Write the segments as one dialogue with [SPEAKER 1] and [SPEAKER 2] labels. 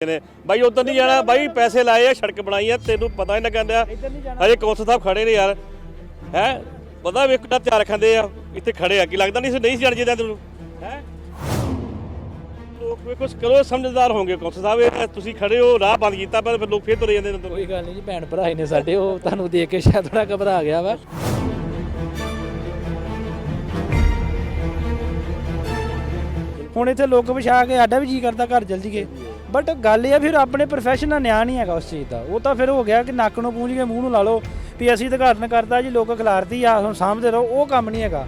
[SPEAKER 1] ਨੇ। ਬਾਈ ਉਧਰ ਨਹੀਂ ਜਾਣਾ ਬਾਈ ਪੈਸੇ ਲਾਏ ਆ ਸੜਕ ਬਣਾਈ ਆ ਤੈਨੂੰ ਪਤਾ ਹੀ ਨਾ ਕਹਿੰਦਾ ਹਜੇ ਕੌਂਸਲ ਸਾਹਿਬ ਖੜੇ ਨੇ ਯਾਰ। ਹੈ? ਪਤਾ ਵੀ ਕਿੱਡਾ ਤਿਆਰ ਰੱਖਦੇ ਆ ਇੱਥੇ ਖੜੇ ਆ ਕੀ ਲੱਗਦਾ ਨਹੀਂ ਸੀ ਨਹੀਂ ਜਾਣ ਜਿੱਦਾਂ ਤੈਨੂੰ ਹੈ? ਲੋਕ ਵੇਖੋ ਕਰੋ ਸਮਝਦਾਰ ਹੋਣਗੇ ਕੌਂਸਲ ਸਾਹਿਬ ਇਹ ਤੁਸੀਂ ਖੜੇ ਹੋ ਰਾਹ ਬੰਦ ਕੀਤਾ ਪਰ ਫਿਰ ਲੋਕ ਫੇਰ ਤੁਰੇ ਜਾਂਦੇ ਨੇ।
[SPEAKER 2] ਕੋਈ ਗੱਲ ਨਹੀਂ ਜੀ ਭੈਣ ਭਰਾ ਨੇ ਸਾਡੇ ਉਹ ਤੁਹਾਨੂੰ ਦੇਖ ਕੇ ਸ਼ਾਇਦ ਥੋੜਾ ਘਬਰਾ ਗਿਆ ਵਾ। ਹੁਣ ਇੱਥੇ ਲੋਕ ਵਿਛਾ ਕੇ ਸਾਡਾ ਵੀ ਜੀ ਕਰਦਾ ਘਰ ਜਲ ਜੀਏ ਬਟ ਗੱਲ ਇਹ ਆ ਫਿਰ ਆਪਣੇ ਪ੍ਰੋਫੈਸ਼ਨ ਦਾ ਨਿਆਂ ਨਹੀਂ ਹੈਗਾ ਉਸ ਚੀਜ਼ ਦਾ। ਉਹ ਤਾਂ ਫਿਰ ਹੋ ਗਿਆ ਕਿ ਨੱਕ ਨੂੰ ਪੂੰਝ ਕੇ ਮੂੰਹ ਨੂੰ ਲਾ ਲਓ ਵੀ ਅਸੀਂ ਤਾਂ ਘਰ ਕਰਦਾ ਜੀ, ਲੋਕ ਖਿਲਾਰਤੀ ਆ, ਹੁਣ ਸਾਂਭਦੇ ਰਹੋ, ਉਹ ਕੰਮ ਨਹੀਂ ਹੈਗਾ।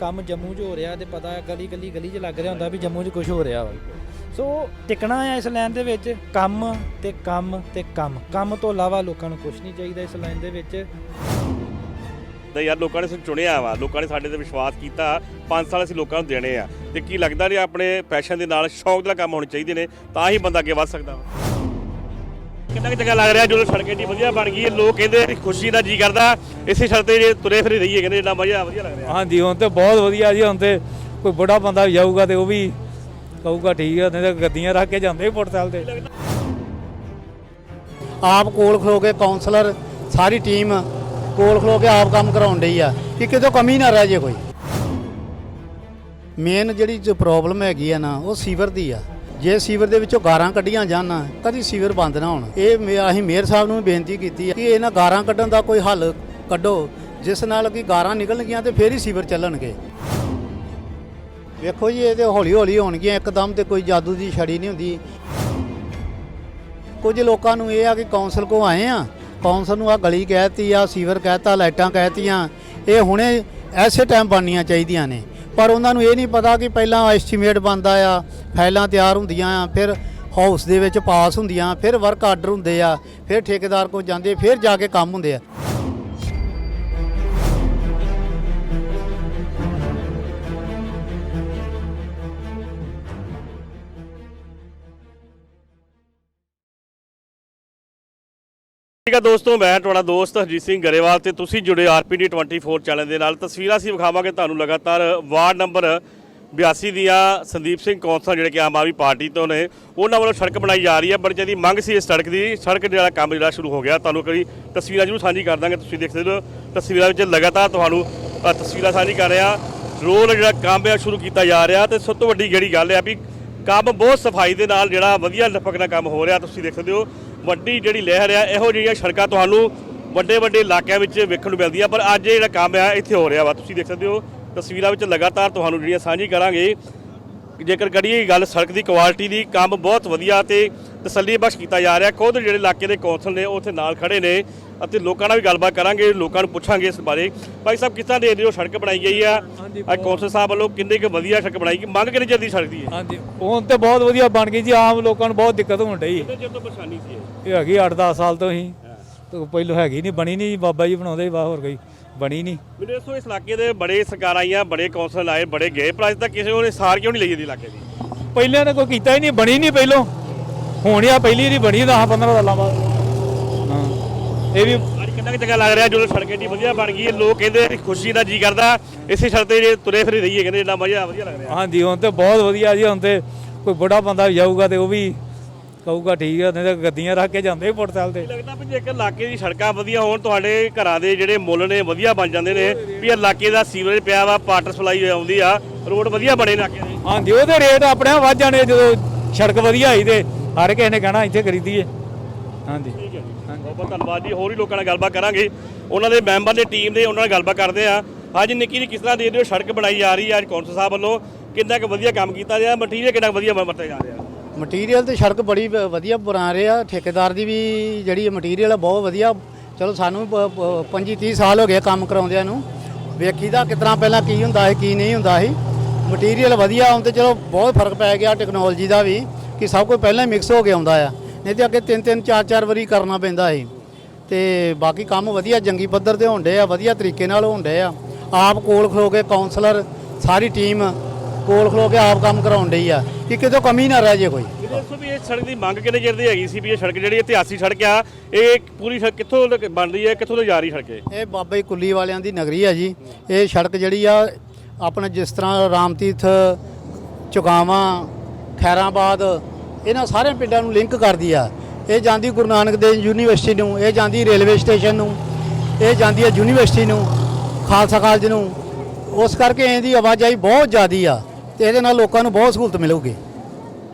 [SPEAKER 2] ਕੰਮ ਜੰਮੂ 'ਚ ਹੋ ਰਿਹਾ ਤੇ ਪਤਾ ਗਲੀ ਗਲੀ ਗਲੀ 'ਚ ਲੱਗ ਰਿਹਾ ਹੁੰਦਾ ਵੀ ਜੰਮੂ 'ਚ ਕੁਝ ਹੋ ਰਿਹਾ ਵਾ। ਸੋ ਟਿਕਣਾ ਆ ਇਸ ਲਾਈਨ ਦੇ ਵਿੱਚ, ਕੰਮ ਤੇ ਕੰਮ ਤੇ ਕੰਮ। ਕੰਮ ਤੋਂ ਇਲਾਵਾ ਲੋਕਾਂ ਨੂੰ ਕੁਝ ਨਹੀਂ ਚਾਹੀਦਾ ਇਸ ਲਾਈਨ ਦੇ ਵਿੱਚ।
[SPEAKER 1] ਤਾਂ ਯਾਰ ਲੋਕਾਂ ਨੇ ਸਾਨੂੰ ਚੁਣਿਆ ਵਾ ਲੋਕਾਂ ਨੇ ਸਾਡੇ ਤੇ ਵਿਸ਼ਵਾਸ ਕੀਤਾ 5 ਸਾਲ ਅਸੀਂ ਲੋਕਾਂ ਨੂੰ ਦੇਣੇ ਆ। ਤੇ ਕੀ ਲੱਗਦਾ ਨਹੀਂ ਆਪਣੇ ਪੈਸ਼ਨ ਦੇ ਨਾਲ ਸ਼ੌਂਕ ਦਾ ਕੰਮ ਹੋਣੇ ਚਾਹੀਦੇ ਨੇ ਤਾਂ ਹੀ ਬੰਦਾ ਅੱਗੇ ਵੱਧ ਸਕਦਾ ਵਾ। ਕਿੰਨਾ ਕੁ ਚੰਗਾ ਲੱਗ ਰਿਹਾ ਜਦੋਂ ਸੜਕ ਏਡੀ ਵਧੀਆ ਬਣ ਗਈ ਹੈ ਲੋਕ ਕਹਿੰਦੇ ਖੁਸ਼ੀ ਦਾ ਜੀ ਕਰਦਾ ਇਸੇ ਸੜਕ ਤੇ ਜੇ ਤੁਰੇ ਫਿਰੇ ਰਹੀਏ ਕਹਿੰਦੇ ਇੰਨਾ ਮਜ਼ਾ ਵਧੀਆ ਲੱਗ ਰਿਹਾ।
[SPEAKER 3] ਹਾਂਜੀ ਹੁਣ ਤੇ ਬਹੁਤ ਵਧੀਆ ਜੀ ਹੁਣ ਤੇ ਕੋਈ ਬੁੱਢਾ ਬੰਦਾ ਵੀ ਜਾਊਗਾ ਤੇ ਉਹ ਵੀ ਕਹੂਗਾ ਠੀਕ ਆ ਨਹੀਂ ਤਾਂ ਗੱਡੀਆਂ ਰੱਖ ਕੇ ਜਾਂਦੇ ਮੋਟਰਸਾਈਕਲ ਤੇ।
[SPEAKER 4] ਆਪ ਕੋਲ ਖਲੋ ਕੇ ਕਾਉਂਸਲਰ ਸਾਰੀ ਟੀਮ ਕੋਲ ਖਲੋ ਕੇ ਆਪ ਕੰਮ ਕਰਾਉਣ ਡਈ ਆ, ਕਿ ਕਿਤੋਂ ਕਮੀ ਨਾ ਰਹਿ ਜੇ ਕੋਈ। ਮੇਨ ਜਿਹੜੀ ਜੋ ਪ੍ਰੋਬਲਮ ਹੈਗੀ ਆ ਨਾ, ਉਹ ਸੀਵਰ ਦੀ ਆ। ਜੇ ਸੀਵਰ ਦੇ ਵਿੱਚੋਂ ਗਾਰਾਂ ਕੱਢੀਆਂ ਜਾਣ ਕਦੀ ਸੀਵਰ ਬੰਦ ਨਾ ਹੋਣ। ਇਹ ਮੇ- ਅਸੀਂ ਮੇਅਰ ਸਾਹਿਬ ਨੂੰ ਵੀ ਬੇਨਤੀ ਕੀਤੀ ਕਿ ਇਹਨਾਂ ਗਾਰਾਂ ਕੱਢਣ ਦਾ ਕੋਈ ਹੱਲ ਕੱਢੋ, ਜਿਸ ਨਾਲ ਕਿ ਗਾਰਾਂ ਨਿਕਲਣਗੀਆਂ ਤੇ ਫੇਰ ਹੀ ਸੀਵਰ ਚੱਲਣਗੇ। ਵੇਖੋ ਜੀ, ਇਹ ਤੇ ਹੌਲੀ ਹੌਲੀ ਹੋਣਗੀਆਂ, ਇੱਕਦਮ ਤੇ ਕੋਈ ਜਾਦੂ ਦੀ ਛੜੀ ਨਹੀਂ ਹੁੰਦੀ। ਕੁਝ ਲੋਕਾਂ ਨੂੰ ਇਹ ਆ ਕਿ ਕੌਂਸਲ ਕੋ ਆਏ ਆ ਕੌਂਸਲ ਨੂੰ ਆ ਗਲੀ ਕਹਿਤੀ ਆ ਸੀਵਰ ਕਹਿਤਾ, ਲਾਈਟਾਂ ਕਹਿਤੀਆਂ। ਇਹ ਹੁਣੇ ਐਸੇ ਟਾਈਮ ਬਣਨੀਆਂ ਚਾਹੀਦੀਆਂ ਨੇ। ਪਰ ਉਹਨਾਂ ਨੂੰ ਇਹ ਨਹੀਂ ਪਤਾ ਕਿ ਪਹਿਲਾਂ ਐਸਟੀਮੇਟ ਬਣਦਾ ਆ, ਫਾਈਲਾਂ ਤਿਆਰ ਹੁੰਦੀਆਂ ਆ, ਫਿਰ ਹਾਊਸ ਦੇ ਵਿੱਚ ਪਾਸ ਹੁੰਦੀਆਂ, ਫਿਰ ਵਰਕ ਆਰਡਰ ਹੁੰਦੇ ਆ, ਫਿਰ ਠੇਕੇਦਾਰ ਕੋਲ ਜਾਂਦੇ, ਫਿਰ ਜਾ ਕੇ ਕੰਮ ਹੁੰਦੇ ਆ।
[SPEAKER 1] ਠੀਕ ਦੋਸਤੋ, ਮੈਂ ਤੁਹਾਡਾ ਦੋਸਤ ਹਰਜੀਤ ਸਿੰਘ ਗਰੇਵਾਲ ਤੇ ਤੁਸੀਂ ਜੁੜੇ ਆਰਪੀਡੀ 24 ਚੈਨਲ ਦੇ ਨਾਲ। ਤਸਵੀਰਾਂ ਅਸੀਂ ਵਿਖਾਵਾਂਗੇ ਤੁਹਾਨੂੰ ਲਗਾਤਾਰ। ਵਾਰਡ ਨੰਬਰ 82 ਦੀਆਂ ਸੰਦੀਪ ਸਿੰਘ ਕੌਂਸਲ, ਜਿਹੜੇ ਕਿ ਆਮ ਆਦਮੀ ਪਾਰਟੀ ਤੋਂ ਨੇ, ਉਹਨਾਂ ਵੱਲੋਂ ਸੜਕ ਬਣਾਈ ਜਾ ਰਹੀ ਹੈ ਬੜੀ ਜਿਹੀ ਮੰਗ ਸੀ ਇਸ ਸੜਕ ਦੀ। ਸੜਕ ਜਿਹੜਾ ਕੰਮ ਜਿਹੜਾ ਸ਼ੁਰੂ ਹੋ ਗਿਆ, ਤੁਹਾਨੂੰ ਕਈ ਤਸਵੀਰਾਂ ਜ਼ਰੂਰ ਸਾਂਝੀ ਕਰ ਦਾਂਗੇ, ਤੁਸੀਂ ਦੇਖ ਸਕਦੇ ਹੋ। ਤਸਵੀਰਾਂ ਵਿੱਚ ਲਗਾਤਾਰ ਤੁਹਾਨੂੰ ਤਸਵੀਰਾਂ ਸਾਂਝੀ ਕਰ ਰਿਹਾ। ਰੋਲ ਜਿਹੜਾ ਕੰਮ ਹੈ ਸ਼ੁਰੂ ਕੀਤਾ ਜਾ ਰਿਹਾ ਤੇ ਸਭ ਤੋਂ ਵੱਡੀ ਜਿਹੜੀ ਗੱਲ ਹੈ ਵੀ ਕੰਮ ਬਹੁਤ ਸਫ਼ਾਈ ਦੇ ਨਾਲ ਜਿਹੜਾ ਵਧੀਆ ਲਪਕ ਨਾਲ ਕੰਮ ਹੋ ਰਿਹਾ, ਤੁਸੀਂ ਦੇਖ ਸਕਦੇ ਹੋ। ਵੱਡੀ ਜਿਹੜੀ ਲਹਿਰ ਆ, ਇਹੋ ਜਿਹੀਆਂ ਸੜਕਾਂ ਤੁਹਾਨੂੰ ਵੱਡੇ ਵੱਡੇ ਇਲਾਕਿਆਂ ਵਿੱਚ ਵੇਖਣ ਨੂੰ ਮਿਲਦੀਆਂ, ਪਰ ਅੱਜ ਇਹ ਜਿਹੜਾ ਕੰਮ ਆ, ਇੱਥੇ ਹੋ ਰਿਹਾ ਵਾ। ਤੁਸੀਂ ਦੇਖ ਸਕਦੇ ਹੋ, ਤਸਵੀਰਾਂ ਵਿੱਚ ਲਗਾਤਾਰ ਤੁਹਾਨੂੰ ਜਿਹੜੀਆਂ ਸਾਂਝੀ ਕਰਾਂਗੇ। ਜੇਕਰ ਕਰੀਏ ਗੱਲ ਸੜਕ ਦੀ ਕੁਆਲਿਟੀ ਦੀ, ਕੰਮ ਬਹੁਤ ਵਧੀਆ ਤੇ ਤਸੱਲੀ ਬਖਸ਼ ਕੀਤਾ ਜਾ ਰਿਹਾ। ਖੁਦ ਜਿਹੜੇ ਇਲਾਕੇ ਦੇ ਕੌਂਸਲ ਨੇ ਉਹ ਉੱਥੇ ਨਾਲ ਖੜੇ ਨੇ ਅਤੇ ਲੋਕਾਂ ਨਾਲ ਵੀ ਗੱਲਬਾਤ ਕਰਾਂਗੇ ਲੋਕਾਂ ਨੂੰ ਪੁੱਛਾਂਗੇ ਇਸ ਬਾਰੇ। ਭਾਈ ਸਾਹਿਬ ਕਿਸ ਤਰ੍ਹਾਂ ਦੇ ਦਿਓ ਸੜਕ ਬਣਾਈ ਗਈ ਆ? ਅੱਜ ਕੌਂਸਲ ਸਾਹਿਬ ਵੱਲੋਂ ਕਿੰਨੇ ਕੁ ਵਧੀਆ ਸੜਕ ਬਣਾਈ ਗਈ? ਮੰਗ ਕਿੰਨੀ ਜਲਦੀ ਸੜਕ ਦੀ ਹੈ?
[SPEAKER 3] ਹਾਂਜੀ ਹੁਣ ਤੇ ਬਹੁਤ ਵਧੀਆ ਬਣ ਗਈ ਜੀ। ਆਮ ਲੋਕਾਂ ਨੂੰ ਬਹੁਤ ਦਿੱਕਤ ਹੋਣ ਡਈ
[SPEAKER 1] ਕਿੰਨੇ ਚਿਰ ਤੋਂ ਪਰੇਸ਼ਾਨੀ ਸੀ ਇਹ?
[SPEAKER 3] ਹੈਗੀ 8-10 ਸਾਲ ਤੋਂ ਹੀ। ਤੇ ਪਹਿਲੋਂ ਹੈਗੀ ਨਹੀਂ ਬਣੀ ਨਹੀਂ। ਬਾਬਾ ਜੀ ਬਣਾਉਂਦੇ ਵਾ ਹੋਰ ਕੋਈ ਬਣੀ ਨਹੀਂ।
[SPEAKER 1] ਮੈਨੂੰ ਦੱਸੋ ਇਸ ਇਲਾਕੇ ਦੇ ਬੜੇ ਸਰਕਾਰਾਂ ਆਈਆਂ ਬੜੇ ਕੌਂਸਲ ਆਏ ਬੜੇ ਗਏ। ਪਰ ਅੱਜ ਤੱਕ ਕਿਸੇ ਨੇ ਸਾਰ ਕਿਉਂ ਨਹੀਂ ਲਈ ਇਹਦੀ ਇਲਾਕੇ ਦੀ?
[SPEAKER 3] ਪਹਿਲਿਆਂ ਨੇ ਕੋਈ ਕੀਤਾ ਹੀ ਨਹੀਂ ਬਣੀ ਨਹੀਂ ਪਹਿਲੋਂ। ਹੁਣ ਆ ਪਹਿਲੀ ਨਹੀਂ ਬਣੀ 10-15 ਸਾਲਾਂ ਬਾਅਦ। ਹਾਂ। ਇਹ ਵੀ
[SPEAKER 1] ਅੱਜ ਕਿੰਨਾ ਕੁ ਚੰਗਾ ਲੱਗ ਰਿਹਾ ਜਦੋਂ ਸੜਕ ਏਡੀ ਵਧੀਆ ਬਣ ਗਈ ਹੈ। ਲੋਕ ਕਹਿੰਦੇ ਖੁਸ਼ੀ ਦਾ ਜੀ ਕਰਦਾ। ਇਸੇ ਸੜਕ ਤੇ ਜੇ ਤੁਰੇ ਫਿਰੇ ਰਹੀਏ ਕਹਿੰਦੇ ਇੰਨਾ ਮਜ਼ਾ ਵਧੀਆ ਲੱਗ ਰਿਹਾ।
[SPEAKER 3] ਹਾਂਜੀ ਹੁਣ ਤੇ ਬਹੁਤ ਵਧੀਆ ਜੀ ਹੁਣ ਤੇ ਕੋਈ ਬੁੱਢਾ ਬੰਦਾ ਜਾਊਗਾ ਤੇ ਉਹ ਵੀ ਕਹੂਗਾ ਠੀਕ ਆ ਨਹੀਂ ਤਾਂ ਗੱਡੀਆਂ ਰੱਖ ਕੇ ਜਾਂਦੇ ਮੋਟਰਸਾਈਕਲ ਤੇ।
[SPEAKER 1] ਲੱਗਦਾ ਵੀ ਜੇਕਰ ਇਲਾਕੇ ਦੀ ਸੜਕਾਂ ਵਧੀਆ ਹੋਣ ਤੁਹਾਡੇ ਘਰਾਂ ਦੇ ਜਿਹੜੇ ਮੁੱਲ ਨੇ ਵਧੀਆ ਬਣ ਜਾਂਦੇ ਨੇ ਵੀ ਇਲਾਕੇ ਦਾ ਸੀਵਰੇਜ ਪਿਆ ਵਾ ਵਾਟਰ ਸਪਲਾਈ ਆਉਂਦੀ ਆ ਰੋਡ ਵਧੀਆ ਬਣੇ ਇਲਾਕੇ ਦੇ।
[SPEAKER 3] ਹਾਂਜੀ ਉਹਦੇ ਰੇਟ ਆਪਣੇ ਆਪ ਵੱਧ ਜਾਣੇ ਜਦੋਂ ਸੜਕ ਵਧੀਆ ਹੋਈ ਤੇ ਹਰ ਕਿਸੇ ਨੇ ਕਹਿਣਾ ਇੱਥੇ ਖਰੀਦੀਏ। ਹਾਂਜੀ।
[SPEAKER 1] ਠੀਕ ਹੈ ਜੀ। ਬਹੁਤ ਬਹੁਤ ਧੰਨਵਾਦ ਜੀ। ਹੋਰ ਵੀ ਲੋਕਾਂ ਨਾਲ ਗੱਲਬਾਤ ਕਰਾਂਗੇ। ਉਹਨਾਂ ਦੇ ਮੈਂਬਰ ਦੇ ਟੀਮ ਦੇ ਉਹਨਾਂ ਨਾਲ ਗੱਲਬਾਤ ਕਰਦੇ ਆ। ਅੱਜ ਨਿੱਕੀ ਜਿਹੀ ਕਿਸ ਤਰ੍ਹਾਂ ਦੇ ਦਿਓ ਸੜਕ ਬਣਾਈ ਜਾ ਰਹੀ ਹੈ ਅੱਜ ਕੌਂਸਲ ਸਾਹਿਬ ਵੱਲੋਂ? ਕਿੰਨਾ ਕੁ ਵਧੀਆ ਕੰਮ ਕੀਤਾ ਜਾ ਮਟੀਰੀਅਲ ਕਿੰਨਾ ਕੁ ਵਧੀਆ ਵਰਤਿਆ ਜਾ ਰਿਹਾ?
[SPEAKER 4] ਮਟੀਰੀਅਲ ਤੇ ਸੜਕ ਬੜੀ ਵ- ਵਧੀਆ ਬਣਾ ਰਹੇ ਆ। ਠੇਕੇਦਾਰ ਦੀ ਵੀ ਜਿਹੜੀ ਮਟੀਰੀਅਲ ਆ ਬਹੁਤ ਵਧੀਆ। ਚਲੋ ਸਾਨੂੰ 25 30 ਸਾਲ ਹੋ ਗਏ ਕੰਮ ਕਰਾਉਂਦਿਆਂ ਨੂੰ। ਵੇਖੀਦਾ ਕਿਤਨਾ ਪਹਿਲਾਂ ਕੀ ਹੁੰਦਾ ਸੀ ਕੀ ਨਹੀਂ ਹੁੰਦਾ ਸੀ। ਮਟੀਰੀਅਲ ਵਧੀਆ ਆਉਣ ਤੇ ਚਲੋ ਬਹੁਤ ਫ਼ਰਕ ਪੈ ਗਿਆ ਟੈਕਨੋਲੋਜੀ ਦਾ ਵੀ। ਕਿ ਸਭ ਕੁਝ ਪਹਿਲਾਂ ਹੀ ਮਿਕਸ ਹੋ ਕੇ ਆਉਂਦਾ ਆ। ਨਹੀਂ ਤੇ ਅੱਗੇ ਤਿੰਨ ਤਿੰਨ ਚਾਰ ਚਾਰ ਵਾਰੀ ਕਰਨਾ ਪੈਂਦਾ ਸੀ। ਤੇ ਬਾਕੀ ਕੰਮ ਵਧੀਆ ਜੰਗੀ ਪੱਧਰ ਤੇ ਹੁੰਦੇ ਆ ਵਧੀਆ ਤਰੀਕੇ ਨਾਲ ਹੁੰਦੇ ਆ। ਆਪ ਕੋਲ ਖਲੋ ਕੇ ਕਾਉਂਸਲਰ ਸਾਰੀ ਟੀਮ ਕੋਲ ਖਲੋ ਕੇ ਆਪ ਕੰਮ ਕਰਾਉਣ ਡਈ ਆ। ਕਿ ਕਿਤੋਂ ਕਮੀ ਨਾ ਰਹਿ ਜੇ ਕੋਈ।
[SPEAKER 1] ਦੱਸੋ ਵੀ ਇਹ ਸੜਕ ਦੀ ਮੰਗ ਕਿੰਨੇ ਚਿਰ ਦੀ ਹੈਗੀ ਸੀ ਵੀ ਇਹ ਸੜਕ ਜਿਹੜੀ ਇਤਿਹਾਸੀ ਸੜਕ ਆ ਇਹ ਪੂਰੀ ਸੜਕ ਕਿੱਥੋਂ ਤੱਕ ਬਣ ਰਹੀ ਹੈ ਕਿੱਥੋਂ ਤੋਂ ਜਾ ਰਹੀ ਸੜਕ ਇਹ?
[SPEAKER 4] ਇਹ ਬਾਬਾ ਜੀ ਕੁੱਲੀ ਵਾਲਿਆਂ ਦੀ ਨਗਰੀ ਆ ਜੀ। ਇਹ ਸੜਕ ਜਿਹੜੀ ਆ ਆਪਣਾ ਜਿਸ ਤਰ੍ਹਾਂ ਰਾਮ ਤੀਰਥ ਚੁਗਾਵਾਂ ਖੈਰਾਬਾਦ ਇਹਨਾਂ ਸਾਰੇ ਪਿੰਡਾਂ ਨੂੰ ਲਿੰਕ ਕਰਦੀ ਆ। ਇਹ ਜਾਂਦੀ ਗੁਰੂ ਨਾਨਕ ਦੇਵ ਯੂਨੀਵਰਸਿਟੀ ਨੂੰ ਇਹ ਜਾਂਦੀ ਰੇਲਵੇ ਸਟੇਸ਼ਨ ਨੂੰ ਇਹ ਜਾਂਦੀ ਹੈ ਯੂਨੀਵਰਸਿਟੀ ਨੂੰ ਖਾਲਸਾ ਕਾਲਜ ਨੂੰ। ਉਸ ਕਰਕੇ ਇਹਦੀ ਆਵਾਜਾਈ ਬਹੁਤ ਜ਼ਿਆਦੀ ਆ ਤੇ ਇਹਦੇ ਨਾਲ ਲੋਕਾਂ ਨੂੰ ਬਹੁਤ ਸਹੂਲਤ ਮਿਲੂਗੀ।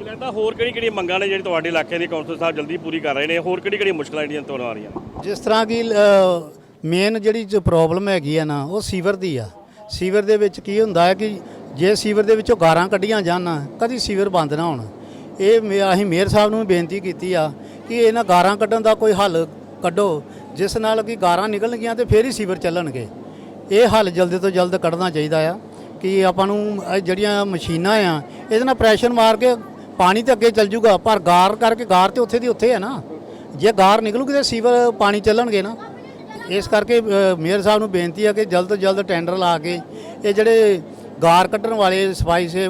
[SPEAKER 1] ਲੱਗਦਾ ਹੋਰ ਕਿਹੜੀ ਕਿਹੜੀ ਮੰਗਾਂ ਨੇ ਜਿਹੜੀ ਤੁਹਾਡੇ ਇਲਾਕੇ ਦੇ ਕੌਂਸਲ ਸਾਹਿਬ ਜਲਦੀ ਪੂਰੀ ਕਰ ਰਹੇ ਨੇ? ਹੋਰ ਕਿਹੜੀ ਕਿਹੜੀ ਮੁਸ਼ਕਲਾਂ ਜਿਹੜੀਆਂ ਤੁਹਾਨੂੰ ਆ ਰਹੀਆਂ ਨੇ?
[SPEAKER 4] ਜਿਸ ਤਰ੍ਹਾਂ ਕਿ ਮੇਨ ਜਿਹੜੀ ਪ੍ਰੋਬਲਮ ਹੈਗੀ ਆ ਨਾ ਉਹ ਸੀਵਰ ਦੀ ਆ। ਸੀਵਰ ਦੇ ਵਿੱਚ ਕੀ ਹੁੰਦਾ ਹੈ ਕਿ ਜੇ ਸੀਵਰ ਦੇ ਵਿੱਚੋਂ ਗਾਰਾਂ ਕੱਢੀਆਂ ਜਾਣ ਨਾ, ਕਦੀ ਸੀਵਰ ਬੰਦ ਨਾ ਹੋਣ। ਇਹ ਮੇ- ਅਸੀਂ ਮੇਅਰ ਸਾਹਿਬ ਨੂੰ ਵੀ ਬੇਨਤੀ ਕੀਤੀ ਆ ਕਿ ਇਹਨਾਂ ਗਾਰਾਂ ਕੱਢਣ ਦਾ ਕੋਈ ਹੱਲ ਕੱਢੋ, ਜਿਸ ਨਾਲ ਕਿ ਗਾਰਾਂ ਨਿਕਲਣਗੀਆਂ ਤੇ ਫੇਰ ਹੀ ਸੀਵਰ ਚੱਲਣਗੇ। ਇਹ ਹੱਲ ਜਲਦ ਤੋਂ ਜਲਦ ਕੱਢਣਾ ਚਾਹੀਦਾ ਆ ਕਿ ਆਪਾਂ ਨੂੰ ਇਹ ਜਿਹੜੀਆਂ ਮਸ਼ੀਨਾਂ ਆ, ਇਹਦੇ ਨਾਲ ਪ੍ਰੈਸ਼ਰ ਮਾਰ ਕੇ ਪਾਣੀ ਤੇ ਅੱਗੇ ਚੱਲ ਜੂਗਾ, ਪਰ ਗਾਰ ਕਰਕੇ, ਗਾਰ ਤੇ ਉੱਥੇ ਦੀ ਉੱਥੇ ਹੈ ਨਾ। ਜੇ ਗਾਰ ਨਿਕਲੂਗੀ ਤੇ ਸੀਵਰ ਪਾਣੀ ਚੱਲਣਗੇ ਨਾ। ਇਸ ਕਰਕੇ ਮੇਅਰ ਸਾਹਿਬ ਨੂੰ ਬੇਨਤੀ ਆ ਕਿ ਜਲਦ ਤੋਂ ਜਲਦ ਟੈਂਡਰ ਲਾ ਕੇ, ਇਹ ਜਿਹੜੇ ਗਾਰ ਕੱਢਣ ਵਾਲੇ ਸਫ਼ਾਈ ਸੇ